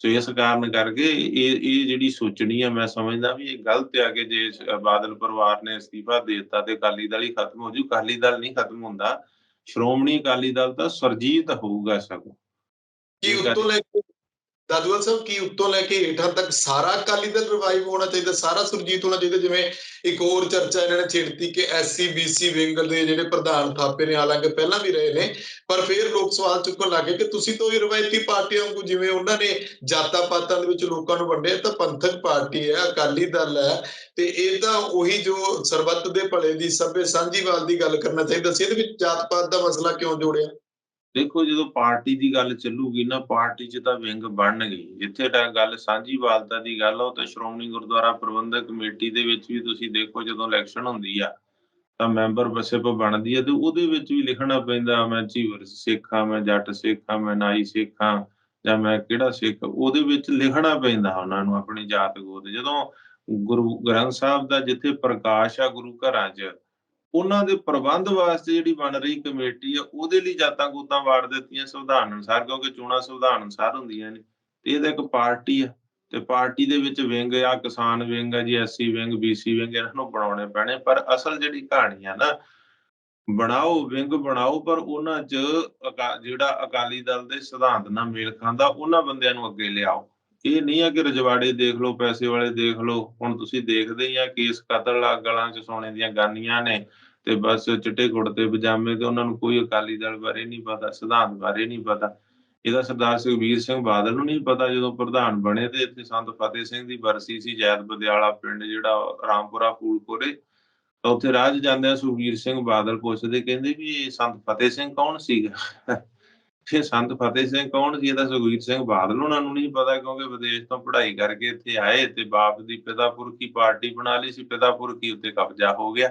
ਸੋ ਇਸ ਕਾਰਨ ਕਰਕੇ ਇਹ ਇਹ ਜਿਹੜੀ ਸੋਚਣੀ ਆ, ਮੈਂ ਸਮਝਦਾ ਵੀ ਇਹ ਗਲਤ ਆ ਕਿ ਜੇ ਬਾਦਲ ਪਰਿਵਾਰ ਨੇ ਅਸਤੀਫਾ ਦੇ ਦਿੱਤਾ ਤੇ ਅਕਾਲੀ ਦਲ ਹੀ ਖਤਮ ਹੋ ਜੂ। ਅਕਾਲੀ ਦਲ ਨਹੀਂ ਖਤਮ ਹੁੰਦਾ। ਸ਼੍ਰੋਮਣੀ ਅਕਾਲੀ ਦਲ ਤਾਂ ਸਰਜੀਤ ਹੋਊਗਾ ਸਗੋਂ। ਕੀ ਠੀਕ ਲੈ ਕੇ ਦਾਦੂਵਾਲ ਸਾਹਿਬ, ਕੀ ਉੱਤੋਂ ਲੈ ਕੇ ਹੇਠਾਂ ਤੱਕ ਸਾਰਾ ਅਕਾਲੀ ਦਲ ਰਿਵਾਈਵ ਹੋਣਾ ਚਾਹੀਦਾ, ਸਾਰਾ ਸੁਰਜੀਤ ਹੋਣਾ ਚਾਹੀਦਾ? ਜਿਵੇਂ ਇੱਕ ਹੋਰ ਚਰਚਾ ਇਹਨਾਂ ਨੇ ਛੇੜਤੀ ਕਿ ਐਸਸੀ ਬੀਸੀ ਵਿੰਗ ਦੇ ਜਿਹੜੇ ਪ੍ਰਧਾਨ ਥਾਪੇ ਨੇ, ਹਾਲਾਂਕਿ ਪਹਿਲਾਂ ਵੀ ਰਹੇ ਨੇ, ਪਰ ਫਿਰ ਲੋਕ ਸਵਾਲ ਚੁੱਕਣ ਲੱਗੇ ਕਿ ਤੁਸੀਂ ਤਾਂ ਉਹੀ ਰਵਾਇਤੀ ਪਾਰਟੀਆਂ ਵਾਂਗੂ ਜਿਵੇਂ ਉਹਨਾਂ ਨੇ ਜਾਤਾਂ ਪਾਤਾਂ ਦੇ ਵਿੱਚ ਲੋਕਾਂ ਨੂੰ ਵੰਡਿਆ ਤਾਂ ਪੰਥਕ ਪਾਰਟੀ ਹੈ, ਅਕਾਲੀ ਦਲ ਹੈ, ਤੇ ਇਹ ਤਾਂ ਉਹੀ ਜੋ ਸਰਬੱਤ ਦੇ ਭਲੇ ਦੀ ਸਭੇ ਸਾਂਝੀਵਾਲ ਦੀ ਗੱਲ ਕਰਨਾ ਚਾਹੀਦਾ ਸੀ, ਇਹਦੇ ਵਿੱਚ ਜਾਤ ਪਾਤ ਦਾ ਮਸਲਾ ਕਿਉਂ ਜੋੜਿਆ? ਦੇਖੋ ਜਦੋਂ ਪਾਰਟੀ ਦੀ ਗੱਲ ਚੱਲੂਗੀ ਨਾ, ਪਾਰਟੀ 'ਚ ਤਾਂ ਵਿੰਗ ਬਣਨਗੇ ਜਿੱਥੇ ਤੱਕ ਗੱਲ ਸਾਂਝੀਵਾਲਤਾ ਦੀ ਗੱਲ ਉਹ ਤਾਂ ਸ਼੍ਰੋਮਣੀ ਗੁਰਦੁਆਰਾ ਪ੍ਰਬੰਧਕ ਕਮੇਟੀ ਦੇ ਵਿੱਚ ਵੀ ਤੁਸੀਂ ਦੇਖੋ ਜਦੋਂ ਇਲੈਕਸ਼ਨ ਹੁੰਦੀ ਆ, ਤਾਂ ਮੈਂਬਰ ਬਸਿਪ ਬਣਦੀ ਆ ਤੇ ਉਹਦੇ ਵਿੱਚ ਵੀ ਲਿਖਣਾ ਪੈਂਦਾ, ਮੈਂ ਚੀਵਰ ਸਿੱਖ ਹਾਂ ਮੈਂ ਜੱਟ ਸਿੱਖ ਹਾਂ ਮੈਂ ਨਾਈ ਸਿੱਖ ਹਾਂ ਜਾਂ ਮੈਂ ਕਿਹੜਾ ਸਿੱਖ, ਉਹਦੇ ਵਿੱਚ ਲਿਖਣਾ ਪੈਂਦਾ ਉਹਨਾਂ ਨੂੰ ਆਪਣੀ ਜਾਤ ਗੋਤ ਜਦੋਂ ਗੁਰੂ ਗ੍ਰੰਥ ਸਾਹਿਬ ਦਾ ਜਿੱਥੇ ਪ੍ਰਕਾਸ਼ ਆ ਗੁਰੂ ਘਰਾਂ 'ਚ ਉਹਨਾਂ ਦੇ ਪ੍ਰਬੰਧ ਵਾਸਤੇ ਜਿਹੜੀ ਬਣ ਰਹੀ ਕਮੇਟੀ ਆ, ਉਹਦੇ ਲਈ ਜਾਤਾਂ ਗੋਤਾਂ ਵਾੜ ਦਿੱਤੀਆਂ ਸੰਵਿਧਾਨ ਅਨੁਸਾਰ, ਕਿਉਂਕਿ ਚੋਣਾਂ ਸੰਵਿਧਾਨ ਅਨੁਸਾਰ ਹੁੰਦੀਆਂ ਨੇ। ਤੇ ਇਹ ਤਾਂ ਇੱਕ ਪਾਰਟੀ ਆ, ਤੇ ਪਾਰਟੀ ਦੇ ਵਿੱਚ ਵਿੰਗ ਆ, ਕਿਸਾਨ ਵਿੰਗ ਆ ਜੀ ਐਸਸੀ ਵਿੰਗ ਬੀਸੀ ਵਿੰਗ, ਇਹਨਾਂ ਨੂੰ ਬਣਾਉਣੇ ਪੈਣੇ। ਪਰ ਅਸਲ ਜਿਹੜੀ ਕਹਾਣੀ ਆ ਨਾ, ਬਣਾਓ, ਵਿੰਗ ਬਣਾਓ, ਪਰ ਉਹਨਾਂ 'ਚ ਅਕਾ- ਜਿਹੜਾ ਅਕਾਲੀ ਦਲ ਦੇ ਸਿਧਾਂਤ ਨਾਲ ਮੇਲ ਖਾਂਦਾ, ਉਹਨਾਂ ਬੰਦਿਆਂ ਨੂੰ ਅੱਗੇ ਲਿਆਓ। ਇਹ ਨਹੀਂ ਆ ਕਿ ਰਜਵਾੜੇ ਦੇਖ ਲਓ, ਪੈਸੇ ਵਾਲੇ ਦੇਖ ਲਓ, ਹੁਣ ਤੁਸੀਂ ਦੇਖਦੇ ਹੀ ਆ ਕੇਸ ਕਤਲ ਆ, ਗਲਾਂ 'ਚ ਸੋਨੇ ਦੀਆਂ ਗਾਨੀਆਂ ਨੇ ਤੇ ਬਸ ਚਿੱਟੇ ਕੁੜਤੇ ਪਜਾਮੇ ਤੇ ਉਹਨਾਂ ਨੂੰ ਕੋਈ ਅਕਾਲੀ ਦਲ ਬਾਰੇ ਨਹੀਂ ਪਤਾ, ਸਿਧਾਂਤ ਬਾਰੇ ਨਹੀਂ ਪਤਾ। ਇਹਦਾ ਸਰਦਾਰ ਸੁਖਬੀਰ ਸਿੰਘ ਬਾਦਲ ਨੂੰ ਨਹੀਂ ਪਤਾ ਜਦੋਂ ਪ੍ਰਧਾਨ ਬਣੇ ਤੇ ਇੱਥੇ ਸੰਤ ਫਤਿਹ ਸਿੰਘ ਦੀ ਬਰਸੀ ਸੀ ਜੈਦ ਬਦਿਆਲਾ ਪਿੰਡ ਜਿਹੜਾ ਰਾਮਪੁਰਾ ਫੂਲਪੁਰੇ ਉੱਥੇ ਰਾਜ ਜਾਂਦੇ ਸੁਖਬੀਰ ਸਿੰਘ ਬਾਦਲ ਪੁੱਛਦੇ, ਕਹਿੰਦੇ ਵੀ ਸੰਤ ਫਤਿਹ ਸਿੰਘ ਕੌਣ ਸੀਗਾ? ਫਿਰ ਸੰਤ ਫਤਿਹ ਸਿੰਘ ਕੌਣ ਸੀ? ਇਹਦਾ ਸੁਖਬੀਰ ਸਿੰਘ ਬਾਦਲ ਉਹਨਾਂ ਨੂੰ ਨਹੀਂ ਪਤਾ ਕਿਉਂਕਿ ਵਿਦੇਸ਼ ਤੋਂ ਪੜ੍ਹਾਈ ਕਰਕੇ ਇੱਥੇ ਆਏ ਤੇ ਬਾਪ ਦੀ ਪਿਤਾ ਪਾਰਟੀ ਬਣਾ ਲਈ ਸੀ ਪਿਤਾ ਉੱਤੇ ਕਬਜ਼ਾ ਹੋ ਗਿਆ।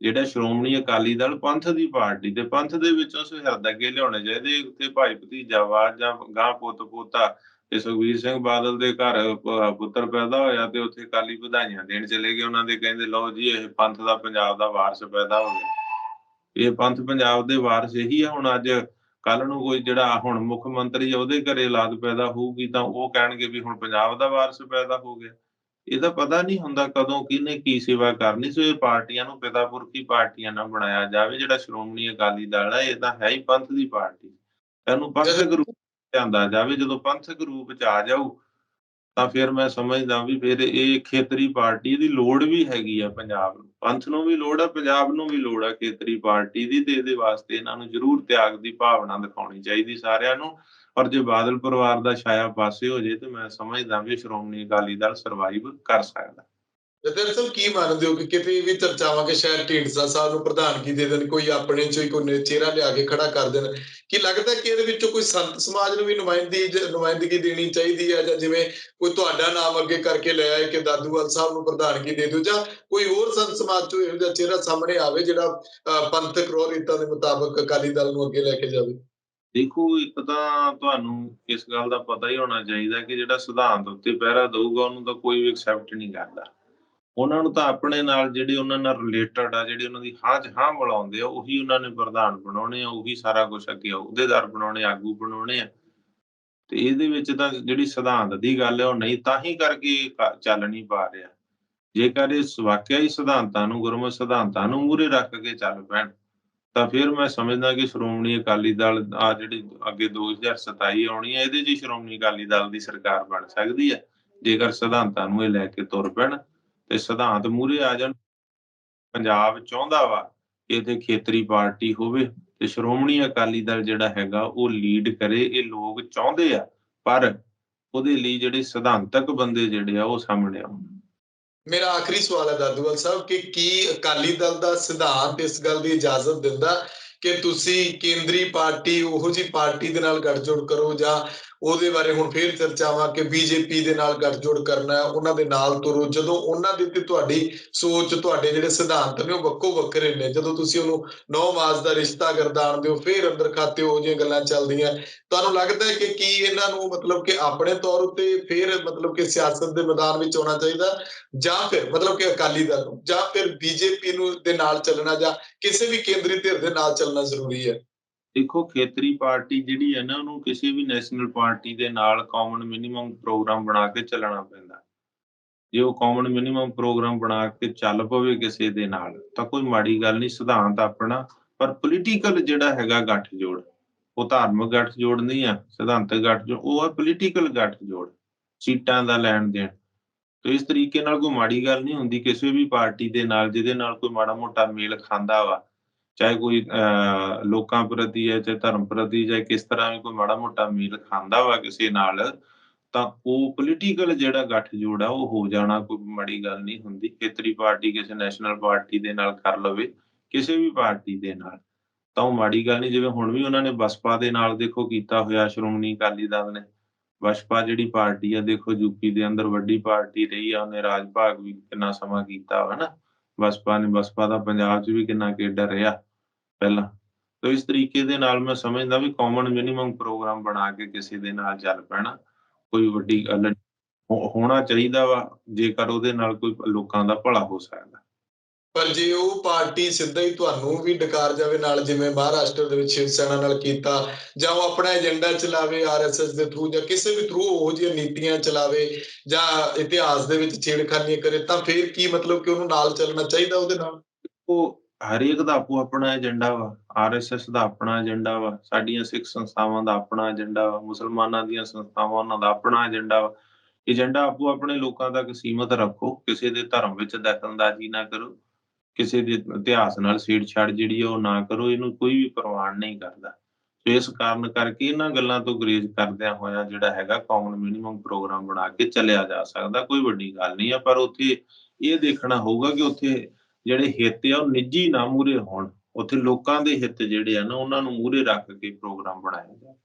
ਜਿਹੜਾ ਸ਼੍ਰੋਮਣੀ ਅਕਾਲੀ ਦਲ ਪੰਥ ਦੀ ਪਾਰਟੀ ਤੇ ਪੰਥ ਦੇ ਵਿੱਚੋਂ ਸੁਹਿਰਦ ਅੱਗੇ ਲਿਆਉਣੇ ਚਾਹੀਦੇ ਉੱਤੇ ਭਾਈ ਭਤੀਜਾਵਾਦ ਜਾਂ ਗਾਂ ਪੁੱਤ ਪੋਤਾ ਤੇ ਸੁਖਬੀਰ ਸਿੰਘ ਬਾਦਲ ਦੇ ਘਰ ਪੁੱਤਰ ਪੈਦਾ ਹੋਇਆ ਤੇ ਉੱਥੇ ਅਕਾਲੀ ਵਧਾਈਆਂ ਦੇਣ ਚਲੇ ਗਏ। ਉਹਨਾਂ ਦੇ ਕਹਿੰਦੇ, ਲਓ ਜੀ, ਇਹ ਪੰਥ ਦਾ ਪੰਜਾਬ ਦਾ ਵਾਰਸ ਪੈਦਾ ਹੋ ਗਿਆ। ਇਹ ਪੰਥ ਪੰਜਾਬ ਦੇ ਵਾਰਸ ਇਹੀ ਆ। ਹੁਣ ਅੱਜ ਕੱਲ ਨੂੰ ਕੋਈ ਜਿਹੜਾ ਹੁਣ ਮੁੱਖ ਮੰਤਰੀ ਆ ਉਹਦੇ ਘਰੇ ਔਲਾਦ ਪੈਦਾ ਹੋਊਗੀ ਤਾਂ ਉਹ ਕਹਿਣਗੇ ਵੀ ਹੁਣ ਪੰਜਾਬ ਦਾ ਵਾਰਸ ਪੈਦਾ ਹੋ ਗਿਆ। ਇਹਦਾ ਪਤਾ ਨਹੀਂ ਹੁੰਦਾ ਕਦੋਂ ਕਿਹਨੇ ਕੀ ਸੇਵਾ ਕਰਨੀ ਸੋ ਇਹ ਪਾਰਟੀਆਂ ਨੂੰ ਪਿਤਾ ਪੁਰਖੀ ਪਾਰਟੀਆਂ ਨਾਲ ਬਣਾਇਆ ਜਾਵੇ ਜਿਹੜਾ ਸ਼੍ਰੋਮਣੀ ਅਕਾਲੀ ਦਲ ਹੈ ਇਹ ਤਾਂ ਹੈ ਹੀ ਪੰਥ ਦੀ ਪਾਰਟੀ। ਇਹਨੂੰ ਪੰਥਕ ਰੂਪ ਚ ਆਂਦਾ ਜਾਵੇ ਜਦੋਂ ਪੰਥਕ ਰੂਪ ਚ ਆ ਜਾਊ ਤਾਂ ਫਿਰ ਮੈਂ ਸਮਝਦਾ ਵੀ ਫਿਰ ਇਹ ਖੇਤਰੀ ਪਾਰਟੀ ਦੀ ਲੋੜ ਵੀ ਹੈਗੀ ਆ ਪੰਜਾਬ ਨੂੰ। ਪੰਥ ਨੂੰ ਵੀ ਲੋੜ ਆ, ਪੰਜਾਬ ਨੂੰ ਵੀ ਲੋੜ ਆ, ਖੇਤਰੀ ਪਾਰਟੀ ਦੀ ਤੇ ਇਹਦੇ ਵਾਸਤੇ ਇਹਨਾਂ ਨੂੰ ਜ਼ਰੂਰ ਤਿਆਗ ਦੀ ਭਾਵਨਾ ਦਿਖਾਉਣੀ ਚਾਹੀਦੀ ਸਾਰਿਆਂ ਨੂੰ। ਔਰ ਜੇ ਬਾਦਲ ਪਰਿਵਾਰ ਦਾ ਛਾਇਆ ਪਾਸੇ ਹੋ ਜੇ ਤੇ ਮੈਂ ਸਮਝਦਾ ਵੀ ਸ਼੍ਰੋਮਣੀ ਅਕਾਲੀ ਦਲ ਸਰਵਾਈਵ ਕਰ ਸਕਦਾ। ਜਤਿੰਦਰ ਸਿੰਘ ਕੀ ਮੰਨਦੇ ਹੋ ਕਿ ਕਿਤੇ ਵੀ ਚਰਚਾਵਾਂ ਕਿ ਸ਼ਾਇਦ ਢੀਂਡਸਾ ਸਾਹਿਬ ਨੂੰ ਪ੍ਰਧਾਨਗੀ ਦੇ ਦੇਣ, ਕੋਈ ਆਪਣੇ ਚੋਂ ਹੀ ਕੋਈ ਚਿਹਰਾ ਲਿਆ ਕੇ ਖੜਾ ਕਰ ਦੇਣ? ਕੀ ਲੱਗਦਾ ਕਿ ਇਹਦੇ ਵਿੱਚੋਂ ਕੋਈ ਸੰਤ ਸਮਾਜ ਨੂੰ ਵੀ ਨੁਮਾਇੰਦੀ ਨੁਮਾਇੰਦਗੀ ਦੇਣੀ ਚਾਹੀਦੀ ਹੈ ਜਾਂ ਜਿਵੇਂ ਕੋਈ ਤੁਹਾਡਾ ਨਾਮ ਅੱਗੇ ਕਰਕੇ ਲਿਆ ਹੈ ਕਿ ਦਾਦੂਵਾਲ ਸਾਹਿਬ ਨੂੰ ਪ੍ਰਧਾਨਗੀ ਦੇ ਦਿਓ? ਜਾਂ ਕੋਈ ਹੋਰ ਸੰਤ ਸਮਾਜ ਚੋਂ ਇਹੋ ਜਿਹਾ ਚਿਹਰਾ ਸਾਹਮਣੇ ਆਵੇ ਜਿਹੜਾ ਪੰਥਕ ਰੋਹ ਰੀਤਾਂ ਦੇ ਮੁਤਾਬਕ ਅਕਾਲੀ ਦਲ ਨੂੰ ਅੱਗੇ ਲੈ ਕੇ ਜਾਵੇ? ਦੇਖੋ, ਇੱਕ ਤਾਂ ਤੁਹਾਨੂੰ ਇਸ ਗੱਲ ਦਾ ਪਤਾ ਹੀ ਹੋਣਾ ਚਾਹੀਦਾ ਕਿ ਜਿਹੜਾ ਸਿਧਾਂਤ ਉੱਤੇ ਪਹਿਰਾ ਦਊਗਾ, ਉਹਨੂੰ ਤਾਂ ਕੋਈ ਵੀ ਐਕਸੈਪਟ ਨਹੀਂ ਕਰਦਾ। ਉਹਨਾਂ ਨੂੰ ਤਾਂ ਆਪਣੇ ਨਾਲ ਜਿਹੜੇ ਉਹਨਾਂ ਨਾਲ ਰਿਲੇਟਡ ਆ, ਜਿਹੜੇ ਉਹਨਾਂ ਦੀ ਹਾਂ 'ਚ ਹਾਂ ਆ, ਉਹੀ ਉਹਨਾਂ ਨੇ ਪ੍ਰਧਾਨ ਬਣਾਉਣੇ ਆ, ਉਹੀ ਸਾਰਾ ਕੁਝ ਅੱਗੇ ਅਹੁਦੇਦਾਰ ਬਣਾਉਣੇ ਆਗੂ ਬਣਾਉਣੇ ਆ। ਤੇ ਇਹਦੇ ਵਿੱਚ ਤਾਂ ਜਿਹੜੀ ਸਿਧਾਂਤ ਦੀ ਗੱਲ ਹੈ ਉਹ ਨਹੀਂ ਤਾਂ ਹੀ ਕਰਕੇ ਚੱਲ ਨਹੀਂ ਪਾ ਰਿਹਾ। ਜੇਕਰ ਇਹ ਵਾਕਿਆ ਹੀ ਸਿਧਾਂਤਾਂ ਨੂੰ, ਗੁਰਮਤਿ ਸਿਧਾਂਤਾਂ ਨੂੰ ਮੂਹਰੇ ਰੱਖ ਕੇ ਚੱਲ ਪੈਣ, ਤਾਂ ਫਿਰ ਮੈਂ ਸਮਝਦਾ ਕਿ ਸ਼੍ਰੋਮਣੀ ਅਕਾਲੀ ਦਲ ਆ ਜਿਹੜੀ ਅੱਗੇ 2027 ਆਉਣੀ ਹੈ ਇਹਦੇ 'ਚ ਹੀ ਸ਼੍ਰੋਮਣੀ ਅਕਾਲੀ ਦਲ ਦੀ ਸਰਕਾਰ ਬਣ ਸਕਦੀ ਹੈ ਜੇਕਰ ਸਿਧਾਂਤਾਂ ਨੂੰ ਇਹ ਲੈ ਕੇ ਤੁਰ ਪੈਣ। ਤੇ ਸਿਧਾਂਤ ਮੂਹਰੇ ਆ ਜਾਣ। ਪੰਜਾਬ ਚਾਹੁੰਦਾ ਵਾ ਕਿ ਇੱਥੇ ਖੇਤਰੀ ਪਾਰਟੀ ਹੋਵੇ ਤੇ ਸ਼੍ਰੋਮਣੀ ਅਕਾਲੀ ਦਲ ਜਿਹੜਾ ਹੈਗਾ ਉਹ ਲੀਡ ਕਰੇ, ਇਹ ਲੋਕ ਚਾਹੁੰਦੇ ਆ, ਪਰ ਉਹਦੇ ਲਈ ਜਿਹੜੇ ਸਿਧਾਂਤਕ ਬੰਦੇ ਜਿਹੜੇ ਆ ਉਹ ਸਾਹਮਣੇ ਆਉਣ। ਮੇਰਾ ਆਖਰੀ ਸਵਾਲ ਹੈ ਦਾਦੂਵਾਲ ਸਾਹਿਬ, ਕਿ ਕੀ ਅਕਾਲੀ ਦਲ ਦਾ ਸਿਧਾਂਤ ਇਸ ਗੱਲ ਦੀ ਇਜਾਜ਼ਤ ਦਿੰਦਾ ਕਿ ਤੁਸੀਂ ਕੇਂਦਰੀ ਪਾਰਟੀ, ਉਹੋ ਜੀ ਪਾਰਟੀ ਦੇ ਨਾਲ ਗੱਠਜੋੜ ਕਰੋ ਜਾਂ ਉਹਦੇ ਬਾਰੇ ਹੁਣ ਫੇਰ ਚਰਚਾਵਾਂ ਕਿ ਬੀਜੇਪੀ ਦੇ ਨਾਲ ਗੱਠਜੋੜ ਕਰਨਾ ਉਹਨਾਂ ਦੇ ਨਾਲ ਤੁਰੋ। ਜਦੋਂ ਉਹਨਾਂ ਦੇ ਤੇ ਤੁਹਾਡੀ ਸੋਚ, ਤੁਹਾਡੇ ਜਿਹੜੇ ਸਿਧਾਂਤ ਨੇ, ਉਹ ਵੱਖੋ ਵੱਖਰੇ ਨੇ। ਜਦੋਂ ਤੁਸੀਂ ਉਹਨੂੰ ਨੌ ਮਾਸ ਦਾ ਰਿਸ਼ਤਾ ਗਰਦਾਨ ਦਿਓ, ਫੇਰ ਅੰਦਰ ਖਾਤੇ ਹੋ ਜਿਹੀਆਂ ਗੱਲਾਂ ਚੱਲਦੀਆਂ। ਤੁਹਾਨੂੰ ਲੱਗਦਾ ਹੈ ਕਿ ਕੀ ਇਹਨਾਂ ਨੂੰ ਮਤਲਬ ਕਿ ਆਪਣੇ ਤੌਰ ਉੱਤੇ ਫੇਰ ਮਤਲਬ ਕਿ ਸਿਆਸਤ ਦੇ ਮੈਦਾਨ ਵਿੱਚ ਆਉਣਾ ਚਾਹੀਦਾ? ਜਾਂ ਫਿਰ ਮਤਲਬ ਕਿ ਅਕਾਲੀ ਦਲ ਨੂੰ, ਜਾਂ ਫਿਰ ਬੀਜੇਪੀ ਨੂੰ ਦੇ ਨਾਲ ਚੱਲਣਾ ਜਾਂ ਕਿਸੇ ਵੀ ਕੇਂਦਰੀ ਧਿਰ ਦੇ ਨਾਲ ਚੱਲਣਾ ਜ਼ਰੂਰੀ ਹੈ? ਦੇਖੋ ਖੇਤਰੀ ਪਾਰਟੀ ਜਿਹੜੀ ਹੈ ਨਾ, ਉਹਨੂੰ ਕਿਸੇ ਵੀ ਨੈਸ਼ਨਲ ਪਾਰਟੀ ਦੇ ਨਾਲ ਕਾਮਨ ਮਿਨੀਮਮ ਪ੍ਰੋਗਰਾਮ ਬਣਾ ਕੇ ਚੱਲਣਾ ਪੈਂਦਾ। ਜੇ ਉਹ ਕਾਮਨ ਮਿਨੀਮਮ ਪ੍ਰੋਗਰਾਮ ਬਣਾ ਕੇ ਚੱਲ ਪਵੇ ਕਿਸੇ ਦੇ ਨਾਲ, ਤਾਂ ਕੋਈ ਮਾੜੀ ਗੱਲ ਨਹੀਂ, ਸਿਧਾਂਤ ਆਪਣਾ। ਪਰ ਪੋਲੀਟੀਕਲ ਜਿਹੜਾ ਹੈਗਾ ਗੱਠਜੋੜ, ਉਹ ਧਾਰਮਿਕ ਗੱਠਜੋੜ ਨਹੀਂ ਆ, ਸਿਧਾਂਤਕ ਗੱਠਜੋੜ, ਉਹ ਆ ਪੋਲੀਟੀਕਲ ਗੱਠਜੋੜ, ਸੀਟਾਂ ਦਾ ਲੈਣ ਦੇਣ। ਤੇ ਇਸ ਤਰੀਕੇ ਨਾਲ ਕੋਈ ਮਾੜੀ ਗੱਲ ਨਹੀਂ ਹੁੰਦੀ, ਕਿਸੇ ਵੀ ਪਾਰਟੀ ਦੇ ਨਾਲ, ਜਿਹਦੇ ਨਾਲ ਕੋਈ ਮਾੜਾ ਮੋਟਾ ਮੇਲ ਖਾਂਦਾ ਵਾ ਚਾਹੇ ਕੋਈ ਅਹ, ਲੋਕਾਂ ਪ੍ਰਤੀ ਹੈ ਚਾਹੇ ਧਰਮ ਪ੍ਰਤੀ ਜਾਂ ਕਿਸ ਤਰ੍ਹਾਂ ਵੀ ਕੋਈ ਮਾੜਾ ਮੋਟਾ ਮੇਲ ਖਾਂਦਾ ਵਾ ਕਿਸੇ ਨਾਲ ਤਾਂ ਉਹ ਪੋਲੀਟੀਕਲ ਜਿਹੜਾ ਗੱਠਜੋੜ ਆ ਉਹ ਹੋ ਜਾਣਾ ਕੋਈ ਮਾੜੀ ਗੱਲ ਨਹੀਂ ਹੁੰਦੀ। ਖੇਤਰੀ ਪਾਰਟੀ ਕਿਸੇ ਨੈਸ਼ਨਲ ਪਾਰਟੀ ਦੇ ਨਾਲ ਕਰ ਲਵੇ ਕਿਸੇ ਵੀ ਪਾਰਟੀ ਦੇ ਨਾਲ। ਤਾਂ ਉਹ ਮਾੜੀ ਗੱਲ ਨਹੀਂ ਜਿਵੇਂ ਹੁਣ ਵੀ ਉਹਨਾਂ ਨੇ ਬਸਪਾ ਦੇ ਨਾਲ ਦੇਖੋ ਕੀਤਾ ਹੋਇਆ ਸ਼੍ਰੋਮਣੀ ਅਕਾਲੀ ਦਲ ਨੇ। ਬਸਪਾ ਜਿਹੜੀ ਪਾਰਟੀ ਆ ਦੇਖੋ ਯੂਪੀ ਦੇ ਅੰਦਰ ਵੱਡੀ ਪਾਰਟੀ ਰਹੀ ਆ ਉਹਨੇ ਰਾਜ ਭਾਗ ਵੀ ਕਿੰਨਾ ਸਮਾਂ ਕੀਤਾ ਹਨਾ ਬਸਪਾ ਨੇ ਬਸਪਾ ਦਾ ਪੰਜਾਬ 'ਚ ਵੀ ਕਿੰਨਾ ਕੇਡਰ ਰਿਹਾ। ਪਹਿਲਾਂ। ਤੋ ਇਸ ਤਰੀਕੇ ਦੇ ਨਾਲ ਮੈਂ ਸਮਝਦਾ ਵੀ ਕਾਮਨ ਮਿਨੀਮਮ ਪ੍ਰੋਗਰਾਮ ਬਣਾ ਕੇ ਕਿਸੇ ਦੇ ਨਾਲ ਚੱਲ ਪੈਣਾ। ਕੋਈ ਵੱਡੀ ਗੱਲ ਹੋਣਾ ਚਾਹੀਦਾ ਵਾ ਜੇਕਰ ਉਹਦੇ ਨਾਲ ਕੋਈ ਲੋਕਾਂ ਦਾ ਭਲਾ ਹੋ ਸਕਦਾ। ਪਰ ਜੇ ਉਹ ਪਾਰਟੀ ਸਿੱਧਾ ਹੀ ਤੁਹਾਨੂੰ ਵੀ ਡਕਾਰ ਜਾਵੇ ਨਾਲ ਜਿਵੇਂ ਮਹਾਰਾਸ਼ਟਰ ਦੇ ਵਿੱਚ ਸ਼ਿਵ ਸੈਨਾ ਨਾਲ ਕੀਤਾ ਜਾਂ ਉਹ ਆਪਣਾ ਏਜੰਡਾ ਚਲਾਵੇ ਆਰਐਸਐਸ ਦੇ ਥਰੂ ਜਾਂ ਕਿਸੇ ਵੀ ਥਰੂ ਉਹ ਜਿਹੀਆਂ ਨੀਤੀਆਂ ਚਲਾਵੇ ਜਾਂ ਇਤਿਹਾਸ ਦੇ ਵਿੱਚ ਛੇੜਖਾਨੀਆਂ ਕਰੇ ਤਾਂ ਫਿਰ ਕੀ ਮਤਲਬ ਕਿ ਉਹਨੂੰ ਨਾਲ ਚੱਲਣਾ ਚਾਹੀਦਾ ਉਹਦੇ ਨਾਲ? ਉਹ ਹਰੇਕ ਦਾ ਆਪੋ ਆਪਣਾ ਏਜੰਡਾ ਵਾ ਆਰਐਸਐਸ ਦਾ ਆਪਣਾ ਏਜੰਡਾ ਵਾ, ਸਾਡੀਆਂ ਸਿੱਖ ਸੰਸਥਾਵਾਂ ਦਾ ਆਪਣਾ ਏਜੰਡਾ ਵਾ, ਮੁਸਲਮਾਨਾਂ ਦੀਆਂ ਸੰਸਥਾਵਾਂ ਉਹਨਾਂ ਦਾ ਆਪਣਾ ਏਜੰਡਾ ਵਾ। ਏਜੰਡਾ ਆਪੋ ਆਪਣੇ ਲੋਕਾਂ ਤੱਕ ਸੀਮਤ ਰੱਖੋ, ਕਿਸੇ ਦੇ ਧਰਮ ਵਿੱਚ ਦਖਲਅੰਦਾਜ਼ੀ ਨਾ ਕਰੋ, ਕਿਸੇ ਦੇ ਇਤਿਹਾਸ ਨਾਲ ਛੇੜਛਾੜ ਜਿਹੜੀ ਆ ਉਹ ਨਾ ਕਰੋ, ਇਹਨੂੰ ਕੋਈ ਵੀ ਪ੍ਰਵਾਨ ਨਹੀਂ ਕਰਦਾ। ਸੋ ਇਸ ਕਾਰਨ ਕਰਕੇ ਇਹਨਾਂ ਗੱਲਾਂ ਤੋਂ ਗਰੇਜ਼ ਕਰਦਿਆਂ ਹੋਇਆ ਜਿਹੜਾ ਹੈਗਾ ਕਾਮਨ ਮਿਨੀਮਮ ਪ੍ਰੋਗਰਾਮ ਬਣਾ ਕੇ ਚੱਲਿਆ ਜਾ ਸਕਦਾ, ਕੋਈ ਵੱਡੀ ਗੱਲ ਨਹੀਂ ਆ, ਪਰ ਉੱਥੇ ਇਹ ਦੇਖਣਾ ਹੋਊਗਾ ਕਿ ਉੱਥੇ ਜਿਹੜੇ ਹਿੱਤ ਆ ਉਹ ਨਿੱਜੀ ਨਾ ਮੂਰੇ ਹੋਣ। ਉੱਥੇ ਲੋਕਾਂ ਦੇ ਹਿੱਤ ਜਿਹੜੇ ਆ ਨਾ ਉਹਨਾਂ ਨੂੰ ਮੂਰੇ ਰੱਖ ਕੇ ਪ੍ਰੋਗਰਾਮ ਬਣਾਇਆ ਜਾਵੇ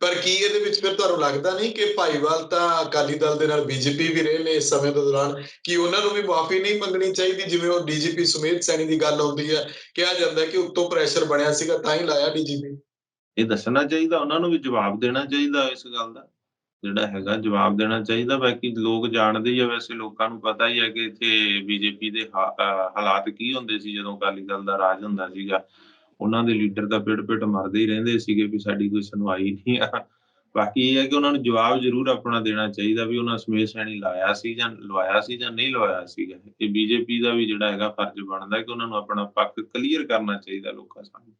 ਪਰ ਕੀ ਇਹਦੇ ਵਿੱਚ ਫਿਰ ਤੁਹਾਨੂੰ ਲੱਗਦਾ ਨਹੀਂ ਕਿ ਭਾਈਵਾਲ ਤਾਂ ਅਕਾਲੀ ਦਲ ਦੇ ਨਾਲ ਬੀਜੇਪੀ ਵੀ ਰਹੇ ਨੇ ਇਸ ਸਮੇਂ ਦੇ ਦੌਰਾਨ? ਕਿ ਉਹਨਾਂ ਨੂੰ ਵੀ ਮਾਫੀ ਨਹੀਂ ਮੰਗਣੀ ਚਾਹੀਦੀ ਜਿਵੇਂ ਉਹ ਡੀਜੀਪੀ ਸੁਮੇਧ ਸੈਣੀ ਦੀ ਗੱਲ ਹੁੰਦੀ ਹੈ। ਕਿਹਾ ਜਾਂਦਾ ਕਿ ਉੱਤੋਂ ਪ੍ਰੈਸ਼ਰ ਬਣਿਆ ਸੀਗਾ ਤਾਂ ਹੀ ਲਾਇਆ ਡੀਜੀਪੀ। ਇਹ ਦੱਸਣਾ ਚਾਹੀਦਾ ਉਹਨਾਂ ਨੂੰ ਵੀ ਜਵਾਬ ਦੇਣਾ ਚਾਹੀਦਾ ਇਸ ਗੱਲ ਦਾ। ਜਿਹੜਾ ਹੈਗਾ ਜਵਾਬ ਦੇਣਾ ਚਾਹੀਦਾ, ਬਾਕੀ ਲੋਕ ਜਾਣਦੇ ਹੀ ਆ, ਵੈਸੇ ਲੋਕਾਂ ਨੂੰ ਪਤਾ ਹੀ ਹੈ ਕਿ ਇੱਥੇ ਬੀਜੇਪੀ ਦੇ ਹਾਲਾਤ ਕੀ ਹੁੰਦੇ ਸੀ ਜਦੋਂ ਅਕਾਲੀ ਦਲ ਦਾ ਰਾਜ ਹੁੰਦਾ ਸੀਗਾ। ਉਹਨਾਂ ਦੇ ਲੀਡਰ ਤਾਂ ਪਿੜ-ਪਿੜ ਮਰਦੇ ਹੀ ਰਹਿੰਦੇ ਸੀਗੇ ਵੀ ਸਾਡੀ ਕੋਈ ਸੁਣਵਾਈ ਨਹੀਂ ਆ। ਬਾਕੀ ਇਹ ਹੈ ਕਿ ਉਹਨਾਂ ਨੂੰ ਜਵਾਬ ਜ਼ਰੂਰ ਆਪਣਾ ਦੇਣਾ ਚਾਹੀਦਾ ਵੀ ਉਹਨਾਂ ਸਮੇਤ ਸੈਣੀ ਲਾਇਆ ਸੀ ਜਾਂ ਲਵਾਇਆ ਸੀ ਜਾਂ ਨਹੀਂ ਲਵਾਇਆ ਸੀਗਾ। ਇਹ ਬੀਜੇਪੀ ਦਾ ਵੀ ਜਿਹੜਾ ਹੈਗਾ ਫਰਜ਼ ਬਣਦਾ ਕਿ ਉਹਨਾਂ ਨੂੰ ਆਪਣਾ ਪੱਖ ਕਲੀਅਰ ਕਰਨਾ ਚਾਹੀਦਾ ਲੋਕਾਂ ਸਾਹਮਣੇ।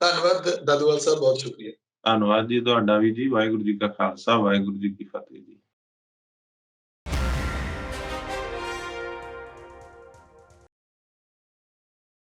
ਧੰਨਵਾਦ ਦਾਦੂਵਾਲ ਸਾਹਿਬ, ਬਹੁਤ ਸ਼ੁਕਰੀਆ। ਧੰਨਵਾਦ ਜੀ ਤੁਹਾਡਾ ਵੀ ਜੀ ਵਾਹਿਗੁਰੂ ਜੀ ਕਾ ਖਾਲਸਾ ਵਾਹਿਗੁਰੂ ਜੀ ਕੀ ਫਤਿਹ ਜੀ।